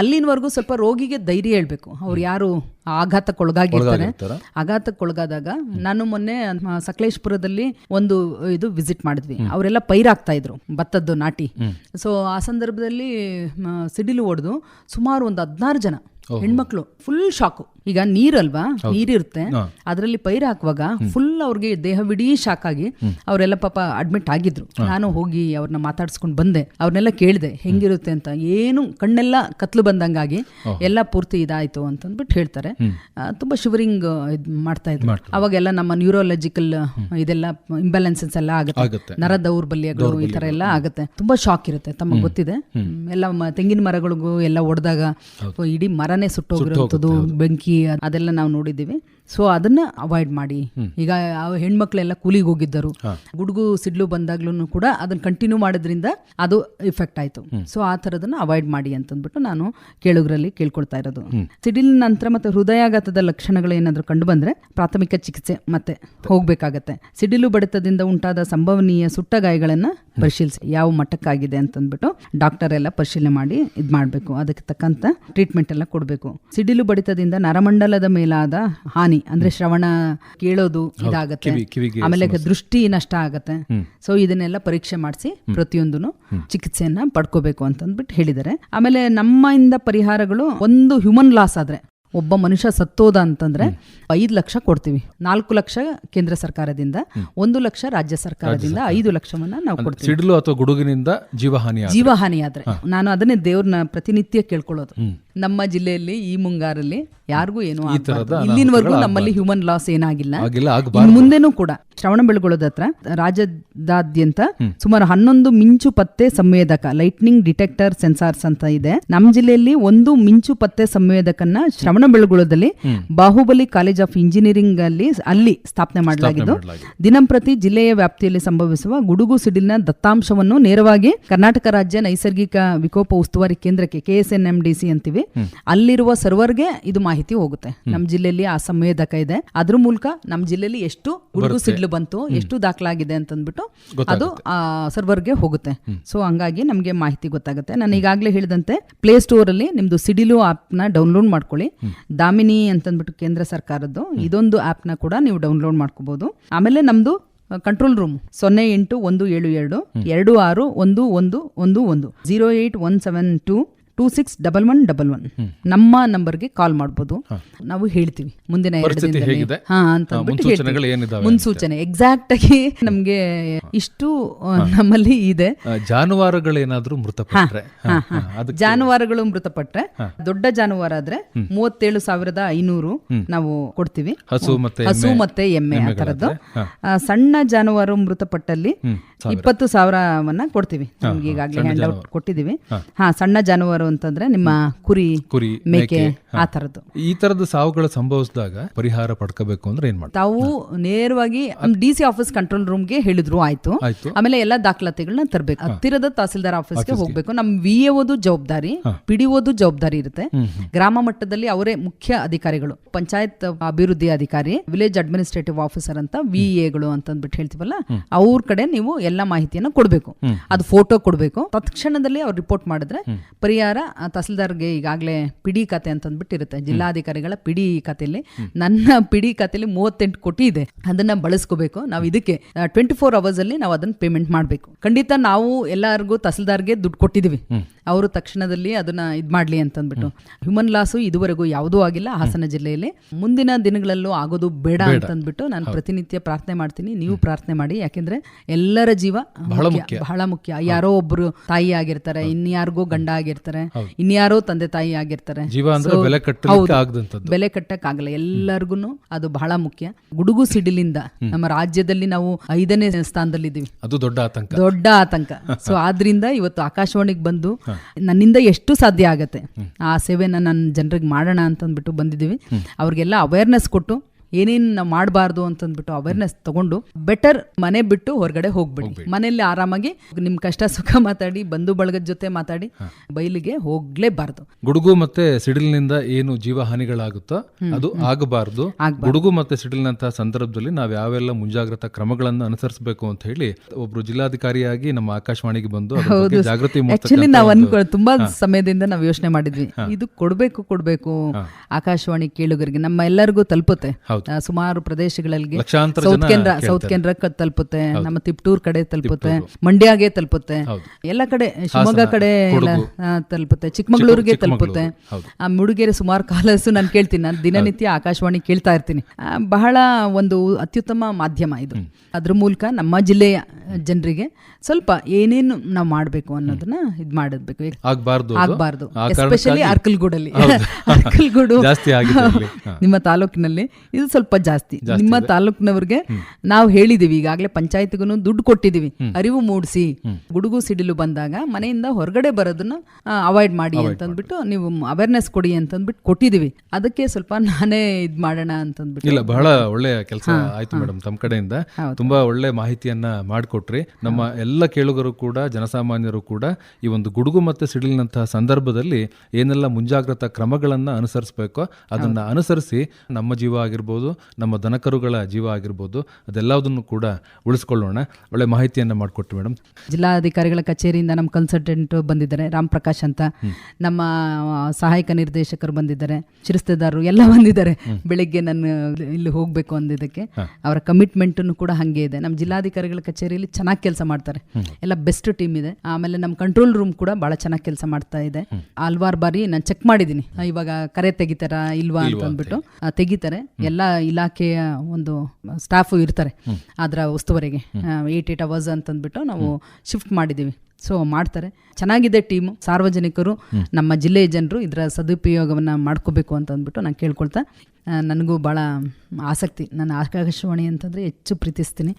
ಅಲ್ಲಿನವರೆಗೂ ಸ್ವಲ್ಪ ರೋಗಿಗೆ ಧೈರ್ಯ ಹೇಳ್ಬೇಕು. ಅವ್ರು ಯಾರು ಆಘಾತಕ್ಕೊಳಗಾಗಿರ್ತಾರೆ. ಆಘಾತಕ್ಕೊಳಗಾದಾಗ ನಾನು ಮೊನ್ನೆ ಸಕಲೇಶ್ಪುರದಲ್ಲಿ ಒಂದು ಇದು ವಿಸಿಟ್ ಮಾಡಿದ್ವಿ. ಅವರೆಲ್ಲ ಪೈರಾಗ್ತಾ ಇದ್ರು ಭತ್ತದ್ದು ನಾಟಿ. ಸೊ ಆ ಸಂದರ್ಭದಲ್ಲಿ ಸಿಡಿಲು ಹೊಡೆದು ಸುಮಾರು ಒಂದು ಹದಿನಾರು ಜನ ಹೆಣ್ಮಕ್ಳು ಫುಲ್ ಶಾಕು ಈಗ ನೀರಲ್ವಾ? ನೀರಿರುತ್ತೆ. ಅದರಲ್ಲಿ ಪೈರ್ ಹಾಕುವಾಗ ಫುಲ್ ಅವ್ರಿಗೆ ದೇಹವಿಡೀ ಶಾಕ್ ಆಗಿ ಅವರೆಲ್ಲ ಪಾಪ ಅಡ್ಮಿಟ್ ಆಗಿದ್ರು. ನಾನು ಹೋಗಿ ಅವ್ರನ್ನ ಮಾತಾಡ್ಸ್ಕೊಂಡು ಬಂದೆ. ಅವ್ರನ್ನೆಲ್ಲ ಕೇಳಿದೆ ಹೆಂಗಿರುತ್ತೆ ಅಂತ? ಏನು ಕಣ್ಣೆಲ್ಲ ಕತ್ಲು ಬಂದಂಗಾಗಿ ಎಲ್ಲ ಪೂರ್ತಿ ಇದಾಯ್ತು ಅಂತಂದ್ಬಿಟ್ಟು ಹೇಳ್ತಾರೆ. ತುಂಬಾ ಶಿವರಿಂಗ್ ಇದ್ ಮಾಡ್ತಾ ಇದ್ರು. ಅವಾಗೆಲ್ಲ ನಮ್ಮ ನ್ಯೂರೋಲಜಿಕಲ್ ಇದೆಲ್ಲ ಇಂಬ್ಯಾಲೆನ್ಸಸ್ ಎಲ್ಲ ಆಗುತ್ತೆ. ನರ ದೌರ್ಬಲ್ಯಗಳು ಈ ತರ ಎಲ್ಲ ಆಗುತ್ತೆ. ತುಂಬಾ ಶಾಕ್ ಇರುತ್ತೆ ತಮಗೆ ಗೊತ್ತಿದೆ. ಎಲ್ಲ ತೆಂಗಿನ ಮರಗಳಿಗೂ ಎಲ್ಲ ಒಡೆದಾಗ ಇಡೀ ಮರನೇ ಸುಟ್ಟೋಗಿರುವಂಥದ್ದು ಬೆಂಕಿ ಅದ್- ಅದೆಲ್ಲ ನಾವು ನೋಡಿದ್ದೀವಿ. ಸೊ ಅದನ್ನ ಅವಾಯ್ಡ್ ಮಾಡಿ. ಈಗ ಹೆಣ್ಮಕ್ಳೆಲ್ಲ ಕೂಲಿಗೆ ಹೋಗಿದ್ದರು. ಗುಡುಗು ಸಿಡ್ಲು ಬಂದಾಗ್ಲೂ ಕೂಡ ಅದನ್ನ ಕಂಟಿನ್ಯೂ ಮಾಡೋದ್ರಿಂದ ಅದು ಇಫೆಕ್ಟ್ ಆಯ್ತು. ಸೊ ಆ ಥರದನ್ನ ಅವಾಯ್ಡ್ ಮಾಡಿ ಅಂತಂದ್ಬಿಟ್ಟು ನಾನು ಕೇಳುಗರಲ್ಲಿ ಕೇಳ್ಕೊಳ್ತಾ ಇರೋದು. ಸಿಡಿಲಿನ ನಂತರ ಮತ್ತೆ ಹೃದಯಾಘಾತದ ಲಕ್ಷಣಗಳು ಏನಾದರೂ ಕಂಡು ಬಂದ್ರೆ ಪ್ರಾಥಮಿಕ ಚಿಕಿತ್ಸೆ ಮತ್ತೆ ಹೋಗ್ಬೇಕಾಗತ್ತೆ. ಸಿಡಿಲು ಬಡಿತದಿಂದ ಉಂಟಾದ ಸಂಭವನೀಯ ಸುಟ್ಟ ಗಾಯಗಳನ್ನ ಪರಿಶೀಲಿಸಿ. ಯಾವ ಮಟ್ಟಕ್ಕಾಗಿದೆ ಅಂತಂದ್ಬಿಟ್ಟು ಡಾಕ್ಟರ್ ಎಲ್ಲ ಪರಿಶೀಲನೆ ಮಾಡಿ ಇದ್ ಮಾಡಬೇಕು. ಅದಕ್ಕೆ ತಕ್ಕಂತ ಟ್ರೀಟ್ಮೆಂಟ್ ಎಲ್ಲ ಕೊಡಬೇಕು. ಸಿಡಿಲು ಬಡಿತದಿಂದ ನರಮಂಡಲದ ಮೇಲಾದ ಹಾನಿ ಅಂದ್ರೆ ಶ್ರವಣ ಕೇಳೋದು ಇದಾಗತ್ತೆ. ಆಮೇಲೆ ದೃಷ್ಟಿ ನಷ್ಟ ಆಗತ್ತೆ. ಸೊ ಇದನ್ನೆಲ್ಲ ಪರೀಕ್ಷೆ ಮಾಡಿಸಿ ಪ್ರತಿಯೊಂದನ್ನು ಚಿಕಿತ್ಸೆಯನ್ನ ಪಡ್ಕೋಬೇಕು ಅಂತಂದ್ಬಿಟ್ಟು ಹೇಳಿದ್ದಾರೆ. ಆಮೇಲೆ ನಮ್ಮಿಂದ ಪರಿಹಾರಗಳು ಒಂದು ಹ್ಯೂಮನ್ ಲಾಸ್ ಆದ್ರೆ. ಒಬ್ಬ ಮನುಷ್ಯ ಸತ್ತೋದ ಅಂತಂದ್ರೆ ಐದು ಲಕ್ಷ ಕೊಡ್ತೀವಿ. ನಾಲ್ಕು ಲಕ್ಷ ಕೇಂದ್ರ ಸರ್ಕಾರದಿಂದ ಒಂದು ಲಕ್ಷ ರಾಜ್ಯ ಸರ್ಕಾರದಿಂದ ಐದು ಲಕ್ಷವನ್ನ ನಾವು ಕೊಡ್ತೀವಿ. ಸಿಡಿಲು ಅಥವಾ ಗುಡುಗಿನಿಂದ ಜೀವಹಾನಿ. ಜೀವಹಾನಿ ಆದ್ರೆ ನಾನು ಅದನ್ನೇ ದೇವ್ರನ್ನ ಪ್ರತಿನಿತ್ಯ ಕೇಳ್ಕೊಳ್ಳೋದು. ನಮ್ಮ ಜಿಲ್ಲೆಯಲ್ಲಿ ಈ ಮುಂಗಾರಲ್ಲಿ ಯಾರಿಗೂ ಏನು. ಇಲ್ಲಿನವರೆಗೂ ನಮ್ಮಲ್ಲಿ ಹ್ಯೂಮನ್ ಲಾಸ್ ಏನಾಗಿಲ್ಲ. ಮುಂದೆನೂ ಕೂಡ ಶ್ರವಣ ಬೆಳಗೊಳದ ಹತ್ರ ರಾಜ್ಯದಾದ್ಯಂತ ಸುಮಾರು ಹನ್ನೊಂದು ಮಿಂಚು ಪತ್ತೆ ಸಂವೇದಕ ಲೈಟ್ನಿಂಗ್ ಡಿಟೆಕ್ಟರ್ ಸೆನ್ಸಾರ್ಸ್ ಅಂತ ಇದೆ. ನಮ್ಮ ಜಿಲ್ಲೆಯಲ್ಲಿ ಒಂದು ಮಿಂಚು ಪತ್ತೆ ಸಂವೇದಕನ್ನ ಶ್ರವಣ ಬೆಳಗೊಳದಲ್ಲಿ ಬಾಹುಬಲಿ ಕಾಲೇಜ್ ಆಫ್ ಇಂಜಿನಿಯರಿಂಗ್ ಅಲ್ಲಿ ಅಲ್ಲಿ ಸ್ಥಾಪನೆ ಮಾಡಲಾಗಿದ್ದು. ಮಾಡಲಾಗಿದೆ. ದಿನಂಪ್ರತಿ ಜಿಲ್ಲೆಯ ವ್ಯಾಪ್ತಿಯಲ್ಲಿ ಸಂಭವಿಸುವ ಗುಡುಗು ಸಿಡಿಲಿನ ದತ್ತಾಂಶವನ್ನು ನೇರವಾಗಿ ಕರ್ನಾಟಕ ರಾಜ್ಯ ನೈಸರ್ಗಿಕ ವಿಕೋಪ ಉಸ್ತುವಾರಿ ಕೇಂದ್ರಕ್ಕೆ ಕೆಎಸ್ಎನ್ಎಂಡಿಸಿ ಅಂತೀವಿ. ಅಲ್ಲಿರುವ ಸರ್ವರ್ಗೆ ಇದು ಮಾಹಿತಿ ಹೋಗುತ್ತೆ. ನಮ್ಮ ಜಿಲ್ಲೆಯಲ್ಲಿ ಆ ಸಂವೇದಕ ಇದೆ. ಅದ್ರ ಮೂಲಕ ನಮ್ಮ ಜಿಲ್ಲೆಯಲ್ಲಿ ಎಷ್ಟು ಗುಡುಗು ಸಿಡ್ಲು ಬಂತು ಎಷ್ಟು ದಾಖಲಾಗಿದೆ ಅಂತಂದ್ಬಿಟ್ಟು ಅದು ಆ ಸರ್ವರ್ಗೆ ಹೋಗುತ್ತೆ. ಸೊ ಹಂಗಾಗಿ ನಮಗೆ ಮಾಹಿತಿ ಗೊತ್ತಾಗುತ್ತೆ. ನಾನು ಈಗಾಗಲೇ ಹೇಳಿದಂತೆ ಪ್ಲೇ ಸ್ಟೋರ್ ಅಲ್ಲಿ ನಿಮ್ದು ಸಿಡಿಲು ಆಪ್ನ ಡೌನ್ಲೋಡ್ ಮಾಡ್ಕೊಳ್ಳಿ. ದಾಮಿನಿ ಅಂತಂದ್ಬಿಟ್ಟು ಕೇಂದ್ರ ಸರ್ಕಾರದ್ದು ಇದೊಂದು ಆಪ್ನ ಕೂಡ ನೀವು ಡೌನ್ಲೋಡ್ ಮಾಡ್ಕೋಬಹುದು ಆಮೇಲೆ ನಮ್ದು ಕಂಟ್ರೋಲ್ ರೂಮ್ ಸೊನ್ನೆ ಎಂಟು ಒಂದು ಏಳು ಎರಡು ಎರಡು ಆರು ಒಂದು ಒಂದು ಒಂದು ಒಂದು zero eight one seven two two six double one double one ನಮ್ಮ ನಂಬರ್ಗೆ ಕಾಲ್ ಮಾಡ್ಬೋದು. ನಾವು ಹೇಳ್ತೀವಿ. ಮುಂದಿನ ಎರಡು ದಿನದಲ್ಲಿ. ಹೇಗಿದೆ? ಹಾ ಅಂತ ಮುನ್ಸೂಚನೆಗಳು ಹೇಳ್ತೀವಿ. ಏನಿದಾವೆ ಮುನ್ಸೂಚನೆ. ಎಕ್ಸಾಕ್ಟ್ ಆಗಿ ನಮ್ಗೆ ಇಷ್ಟು ನಮ್ಮಲ್ಲಿ ಇದೆ. ಜಾನುವಾರುಗಳೇನಾದ್ರೂ ಮೃತಪಟ್ರೆ. ಅದಕ್ಕೆ ಜಾನುವಾರುಗಳು ಮೃತಪಟ್ರೆ. ದೊಡ್ಡ ಜಾನುವಾರು ಆದ್ರೆ ಮೂವತ್ತೇಳು ಸಾವಿರದ ಐನೂರು ನಾವು ಕೊಡ್ತೀವಿ. ಹಸು ಮತ್ತೆ ಹಸು ಎಮ್ಮೆ- ಮತ್ತೆ ಎಮ್ಮೆ ಆ ತರದ್ದು ಸಣ್ಣ ಜಾನುವಾರು ಮೃತಪಟ್ಟಲ್ಲಿ ಇಪ್ಪತ್ತು ಸಾವಿರವನ್ನ ಕೊಡ್ತೀವಿ. ನಮ್ಗೆ ಈಗಾಗಲೇ ಹ್ಯಾಂಡ್ ಔಟ್ ಕೊಟ್ಟಿದೀವಿ ಹಾ ಸಣ್ಣ ಜಾನುವಾರು ಬರುವಂತಂದ್ರೆ ನಿಮ್ಮ ಕುರಿ ಕುರಿ ಮೇಕೆ ಆ ತರದ್ದು ಈ ತರದ ಸಾವುಗಳು ಸಂಭವಿಸಿದಾಗ ಪರಿಹಾರ ಪಡ್ಕೋಬೇಕು ಅಂದ್ರೆ ಏನ್ ಮಾಡ್ತಾರೆ? ತಾವು ನೇರವಾಗಿ ಡಿ ಸಿ ಆಫೀಸ್ ಕಂಟ್ರೋಲ್ ರೂಮ್ಗೆ ಹೇಳಿದ್ರು ಆಯ್ತು. ಆಮೇಲೆ ಎಲ್ಲಾ ದಾಖಲಾತಿಗಳನ್ನ ತರಬೇಕು. ಹತ್ತಿರದ ತಹಸೀಲ್ದಾರ್ ಆಫೀಸ್ಗೆ ಹೋಗ್ಬೇಕು. ನಮ್ ವಿ ಓದು ಜವಾಬ್ದಾರಿ ಪಿಡಿಒದು ಜವಾಬ್ದಾರಿ ಇರುತ್ತೆ. ಗ್ರಾಮ ಮಟ್ಟದಲ್ಲಿ ಅವರೇ ಮುಖ್ಯ ಅಧಿಕಾರಿಗಳು. ಪಂಚಾಯತ್ ಅಭಿವೃದ್ಧಿ ಅಧಿಕಾರಿ ವಿಲೇಜ್ ಅಡ್ಮಿನಿಸ್ಟ್ರೇಟಿವ್ ಆಫೀಸರ್ ಅಂತ ವಿ ಎಗಳು ಅಂತ ಅಂದ್ಬಿಟ್ಟು ಹೇಳ್ತೀವಲ್ಲ ಅವ್ರ ಕಡೆ ನೀವು ಎಲ್ಲಾ ಮಾಹಿತಿಯನ್ನ ಕೊಡ್ಬೇಕು. ಅದು ಫೋಟೋ ಕೊಡ್ಬೇಕು. ತತ್ಕ್ಷಣದಲ್ಲಿ ಅವ್ರು ರಿಪೋರ್ಟ್ ಮಾಡಿದ್ರೆ ಪರಿಹಾರ ಆ, ತಹಸೀಲ್ದಾರ್ಗೆ ಈಗಾಗಲೇ ಪಿಡಿ ಕತೆ ಅಂತ ಅಂದ್ಬಿಟ್ಟು ಇರುತ್ತೆ ಜಿಲ್ಲಾಧಿಕಾರಿಗಳ ಪಿಡಿ ಕತೆಯಲ್ಲಿ ನನ್ನ ಪಿಡಿ ಕತೆಯಲ್ಲಿ ಮೂವತ್ತೆಂಟು ಕೋಟಿ ಇದೆ. ಅದನ್ನ ಬಳಸ್ಕೋಬೇಕು. ನಾವು ಇದಕ್ಕೆ ಟ್ವೆಂಟಿ ಫೋರ್ ಅವರ್ಸ್ ಅಲ್ಲಿ ನಾವು ಅದನ್ನ ಪೇಮೆಂಟ್ ಮಾಡಬೇಕು. ಖಂಡಿತ ನಾವು ಎಲ್ಲರಿಗೂ ತಹಸೀಲ್ದಾರ್ಗೆ ದುಡ್ಡು ಕೊಟ್ಟಿದ್ದೀವಿ. ಅವರು ತಕ್ಷಣದಲ್ಲಿ ಅದನ್ನ ಇದ್ ಮಾಡ್ಲಿ ಅಂತ ಅಂದ್ಬಿಟ್ಟು ಹ್ಯೂಮನ್ ಲಾಸು ಇದುವರೆಗೂ ಯಾವುದೂ ಆಗಿಲ್ಲ ಹಾಸನ ಜಿಲ್ಲೆಯಲ್ಲಿ. ಮುಂದಿನ ದಿನಗಳಲ್ಲೂ ಆಗೋದು ಬೇಡ ಅಂತ ಅಂದ್ಬಿಟ್ಟು ನಾನು ಪ್ರತಿನಿತ್ಯ ಪ್ರಾರ್ಥನೆ ಮಾಡ್ತೀನಿ. ನೀವು ಪ್ರಾರ್ಥನೆ ಮಾಡಿ ಯಾಕೆಂದ್ರೆ ಎಲ್ಲರ ಜೀವ ಬಹಳ ಮುಖ್ಯ. ಯಾರೋ ಒಬ್ರು ತಾಯಿ ಆಗಿರ್ತಾರೆ ಇನ್ಯಾರಿಗೋ ಗಂಡ ಆಗಿರ್ತಾರೆ ಇನ್ಯಾರೋ ತಂದೆ ತಾಯಿ ಆಗಿರ್ತಾರೆ. ಬೆಲೆ ಕಟ್ಟಕ್ಕಾಗಲ್ಲ. ಎಲ್ಲರಿಗೂ ಅದು ಬಹಳ ಮುಖ್ಯ. ಗುಡುಗು ಸಿಡಿಲಿಂದ ನಮ್ಮ ರಾಜ್ಯದಲ್ಲಿ ನಾವು ಐದನೇ ಸ್ಥಾನದಲ್ಲಿದ್ದೀವಿ. ಅದು ದೊಡ್ಡ ಆತಂಕ. ದೊಡ್ಡ ಆತಂಕ. ಸೊ ಆದ್ರಿಂದ ಇವತ್ತು ಆಕಾಶವಾಣಿಗೆ ಬಂದು ನನ್ನಿಂದ ಎಷ್ಟು ಸಾಧ್ಯ ಆಗತ್ತೆ? ಆ ಸೇವೆನ ನನ್ನ ಜನರಿಗೆ ಮಾಡೋಣ ಅಂತ ಅಂದ್ಬಿಟ್ಟು ಬಂದಿದ್ದೀವಿ ಅವ್ರಿಗೆಲ್ಲ ಅವೇರ್ನೆಸ್ ಕೊಟ್ಟು ಏನೇನ್ ಮಾಡಬಾರ್ದು ಅಂತಂದ್ಬಿಟ್ಟು ಅವೇರ್ನೆಸ್ ತಗೊಂಡು ಬೆಟರ್ ಮನೆ ಬಿಟ್ಟು ಹೊರಗಡೆ ಹೋಗ್ಬಿಡಿ. ಮನೆಯಲ್ಲಿ ಆರಾಮಾಗಿ ನಿಮ್ ಕಷ್ಟ ಸುಖ ಮಾತಾಡಿ ಬಂಧು ಬಳಗದ ಜೊತೆ ಮಾತಾಡಿ ಬಯಲಿಗೆ ಹೋಗ್ಲೇಬಾರ್ದು. ಗುಡುಗು ಮತ್ತೆ ಸಿಡಿಲಿನಿಂದ ಏನು ಜೀವ ಹಾನಿಗಳಾಗುತ್ತೋ ಅದು ಆಗಬಾರ್ದು. ಗುಡುಗು ಮತ್ತೆ ಸಿಡಿಲಿನಂತಹ ಸಂದರ್ಭದಲ್ಲಿ ನಾವು ಯಾವೆಲ್ಲ ಮುಂಜಾಗ್ರತಾ ಕ್ರಮಗಳನ್ನು ಅನುಸರಿಸಬೇಕು ಅಂತ ಹೇಳಿ ಒಬ್ರು ಜಿಲ್ಲಾಧಿಕಾರಿಯಾಗಿ ನಮ್ಮ ಆಕಾಶವಾಣಿಗೆ ಬಂದು ಜಾಗೃತಿ ಆಕ್ಚುಲಿ ನಾವು ಒಂದು- ತುಂಬಾ ಸಮಯದಿಂದ ನಾವು ಯೋಚನೆ ಮಾಡಿದ್ವಿ. ಇದು ಕೊಡ್ಬೇಕು ಕೊಡ್ಬೇಕು. ಆಕಾಶವಾಣಿ ಕೇಳುಗರಿಗೆ ನಮ್ಮ ಎಲ್ಲರಿಗೂ ತಲುಪುತ್ತೆ. ಸುಮಾರು ಪ್ರದೇಶಗಳಲ್ಲಿ ಸೌತ್ ಕೇಂದ್ರ. ಸೌತ್ ಕೇಂದ್ರಕ್ಕೆ ತಲುಪುತ್ತೆ ನಮ್ಮ ತಿಪ್ಟೂರ್ ಕಡೆ ತಲುಪುತ್ತೆ ಮಂಡ್ಯಗೆ ತಲುಪುತ್ತೆ. ಎಲ್ಲ ಕಡೆ ಶಿವಮೊಗ್ಗ ಕಡೆ ಎಲ್ಲ ತಲುಪುತ್ತೆ. ಚಿಕ್ಕಮಗಳೂರಿಗೆ ತಲುಪುತ್ತೆ. ಆ ಮುಡುಗೆರೆ ಸುಮಾರು ಕಾಲಸು ನಾನು ಕೇಳ್ತೀನಿ. ನಾನು ದಿನನಿತ್ಯ ಆಕಾಶವಾಣಿ ಕೇಳ್ತಾ ಇರ್ತೀನಿ. ಬಹಳ ಒಂದು ಅತ್ಯುತ್ತಮ ಮಾಧ್ಯಮ ಇದು. ಅದ್ರ ಮೂಲಕ ನಮ್ಮ ಜಿಲ್ಲೆಯ ಜನರಿಗೆ ಸ್ವಲ್ಪ ಏನೇನು ನಾವು ಮಾಡಬೇಕು ಅನ್ನೋದನ್ನ ಇದ್ ಮಾಡಬೇಕು ಆಗ್ಬಾರ್ದು ಎಸ್ಪೆಷಲಿ ಅರ್ಕಲ್ಗೂಡಲ್ಲಿ. ಅರ್ಕಲ್ಗೂಡು. ನಿಮ್ಮ ತಾಲೂಕಿನಲ್ಲಿ. ಇದು ಸ್ವಲ್ಪ ಜಾಸ್ತಿ. ನಿಮ್ಮ ತಾಲೂಕಿನವ್ರಿಗೆ ನಾವು ಹೇಳಿದೀವಿ ಈಗಾಗಲೇ ಪಂಚಾಯತ್ಗೂ ದುಡ್ಡು ಕೊಟ್ಟಿದೀವಿ. ಅರಿವು ಮೂಡಿಸಿ ಗುಡುಗು ಸಿಡಿಲು ಬಂದಾಗ ಮನೆಯಿಂದ ಹೊರಗಡೆ ಬರೋದನ್ನ ಅವಾಯ್ಡ್ ಮಾಡಿ ಅಂತಂದ್ಬಿಟ್ಟು ನೀವು ಅವೇರ್ನೆಸ್ ಕೊಡಿ ಅಂತಂದ್ಬಿಟ್ಟು ಕೊಟ್ಟಿದೀವಿ. ಅದಕ್ಕೆ ಸ್ವಲ್ಪ ನಾನೇ ಇದು ಮಾಡೋಣ ಅಂತಂದ್ಬಿಟ್ಟು. ಇಲ್ಲ ಬಹಳ ಒಳ್ಳೆಯ ಕೆಲಸ ಆಯ್ತು ಮೇಡಮ್ ತಮ್ಮ ಕಡೆಯಿಂದ. ತುಂಬಾ ಒಳ್ಳೆ ಮಾಹಿತಿಯನ್ನ ಮಾಡಿಕೊಟ್ರಿ. ನಮ್ಮ ಎಲ್ಲ ಕೇಳುಗರು ಕೂಡ ಜನಸಾಮಾನ್ಯರು ಕೂಡ ಈ ಒಂದು ಗುಡುಗು ಮತ್ತು ಸಿಡಿಲಿನಂತಹ ಸಂದರ್ಭದಲ್ಲಿ ಏನೆಲ್ಲ ಮುಂಜಾಗ್ರತಾ ಕ್ರಮಗಳನ್ನ ಅನುಸರಿಸಬೇಕು ಅದನ್ನ ಅನುಸರಿಸಿ ನಮ್ಮ ಜೀವ ಆಗಿರ್ಬೋದು ನಮ್ಮ ದನಕರುಗಳ ಜೀವ ಆಗಿರ್ಬೋದು ಅದೆಲ್ಲದನ್ನು ಕೂಡ ಉಳಿಸ್ಕೊಳ್ಳೋಣ. ಒಳ್ಳೆ ಮಾಹಿತಿಯನ್ನ ಮಾಡಿಕೊಟ್ಟು ಮೇಡಮ್ ಜಿಲ್ಲಾಧಿಕಾರಿಗಳ ಕಚೇರಿಯಿಂದ ನಮ್ಮ ಕನ್ಸಲ್ಟೆಂಟ್ ಬಂದಿದ್ದಾರೆ ರಾಮ್ ಪ್ರಕಾಶ್ ಅಂತ ನಮ್ಮ ಸಹಾಯಕ ನಿರ್ದೇಶಕರು ಬಂದಿದ್ದಾರೆ ಶಿರಸ್ತೆದಾರರು ಎಲ್ಲ ಬಂದಿದ್ದಾರೆ. ಬೆಳಿಗ್ಗೆ ನಾನು ಇಲ್ಲಿ ಹೋಗಬೇಕು ಅಂದಿದ್ದಕ್ಕೆ. ಅವರ ಕಮಿಟ್ಮೆಂಟ್ ಕೂಡ ಹಂಗೆ ಇದೆ. ನಮ್ಮ ಜಿಲ್ಲಾಧಿಕಾರಿಗಳ ಕಚೇರಿಯಲ್ಲಿ ಚೆನ್ನಾಗಿ ಕೆಲಸ ಮಾಡ್ತಾರೆ. ಎಲ್ಲ ಬೆಸ್ಟ್ ಟೀಮ್ ಇದೆ. ಆಮೇಲೆ ನಮ್ಮ ಕಂಟ್ರೋಲ್ ರೂಮ್ ಕೂಡ ಬಹಳ ಚೆನ್ನಾಗಿ ಕೆಲಸ ಮಾಡ್ತಾ ಇದೆ. ಹಲ್ವಾರು ಬಾರಿ ನಾನು ಚೆಕ್ ಮಾಡಿದ್ದೀನಿ. ಇವಾಗ ಕರೆ ತೆಗಿತಾರ ಇಲ್ವಾ ಅಂತ ಅಂದ್ಬಿಟ್ಟು ತೆಗಿತಾರೆ. ಎಲ್ಲ ಇಲಾಖೆಯ ಒಂದು ಸ್ಟಾಫು ಇರ್ತಾರೆ ಅದರ ಉಸ್ತುವರಿಗೆ. ಏಟ್ ಏಟ್ ಅವರ್ಸ್ ಅಂತಂದ್ಬಿಟ್ಟು ನಾವು ಶಿಫ್ಟ್ ಮಾಡಿದ್ದೀವಿ ಸೊ ಮಾಡ್ತಾರೆ. ಚೆನ್ನಾಗಿದೆ ಟೀಮು. ಸಾರ್ವಜನಿಕರು ನಮ್ಮ ಜಿಲ್ಲೆಯ ಜನರು ಇದರ ಸದುಪಯೋಗವನ್ನು ಮಾಡ್ಕೋಬೇಕು ಅಂತ ಅಂದ್ಬಿಟ್ಟು ನಾನು ಕೇಳ್ಕೊಳ್ತಾ ನನಗೂ ಭಾಳ ಆಸಕ್ತಿ. ನನ್ನ ಆಕಾಶವಾಣಿ ಅಂತಂದರೆ ಹೆಚ್ಚು ಪ್ರೀತಿಸ್ತೀನಿ.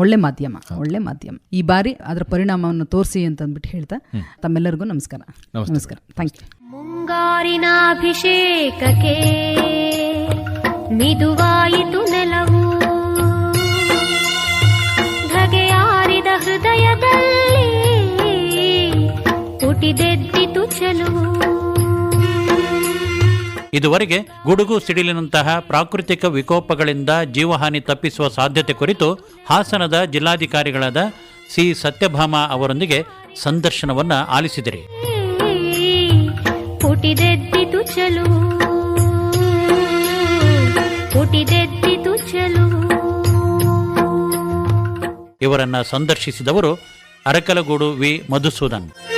ಒಳ್ಳೆ ಮಾಧ್ಯಮ ಒಳ್ಳೆ ಮಾಧ್ಯಮ. ಈ ಬಾರಿ ಅದರ ಪರಿಣಾಮವನ್ನು ತೋರಿಸಿ ಅಂತ ಅಂದ್ಬಿಟ್ಟು ಹೇಳ್ತಾ ತಮ್ಮೆಲ್ಲರಿಗೂ ನಮಸ್ಕಾರ. ನಮಸ್ಕಾರ. ಥ್ಯಾಂಕ್ ಯು ಮುಂಗಾರಿನಾಭಿಷೇಕಕ್ಕೆ ಮಿದುವಾಯಿತು ನೆಲವು. ಧಗೆಯಾರಿದ ಹೃದಯದಲ್ಲಿ ಹುಟ್ಟಿದೆದ್ದಿತು ಚೆಲುವು. ಇದುವರೆಗೆ ಗುಡುಗು ಸಿಡಿಲಿನಂತಹ ಪ್ರಾಕೃತಿಕ ವಿಕೋಪಗಳಿಂದ ಜೀವಹಾನಿ ತಪ್ಪಿಸುವ ಸಾಧ್ಯತೆ ಕುರಿತು ಹಾಸನದ ಜಿಲ್ಲಾಧಿಕಾರಿಗಳಾದ ಸಿ. ಸತ್ಯಭಾಮ ಅವರೊಂದಿಗೆ ಸಂದರ್ಶನವನ್ನ ಆಲಿಸಿದಿರಿ. ಪುಟಿದೆದ್ದಿತು ಇವರನ್ನ ಸಂದರ್ಶಿಸಿದವರು ಅರಕಲಗೂಡು ವಿ. ಮಧುಸೂದನ್.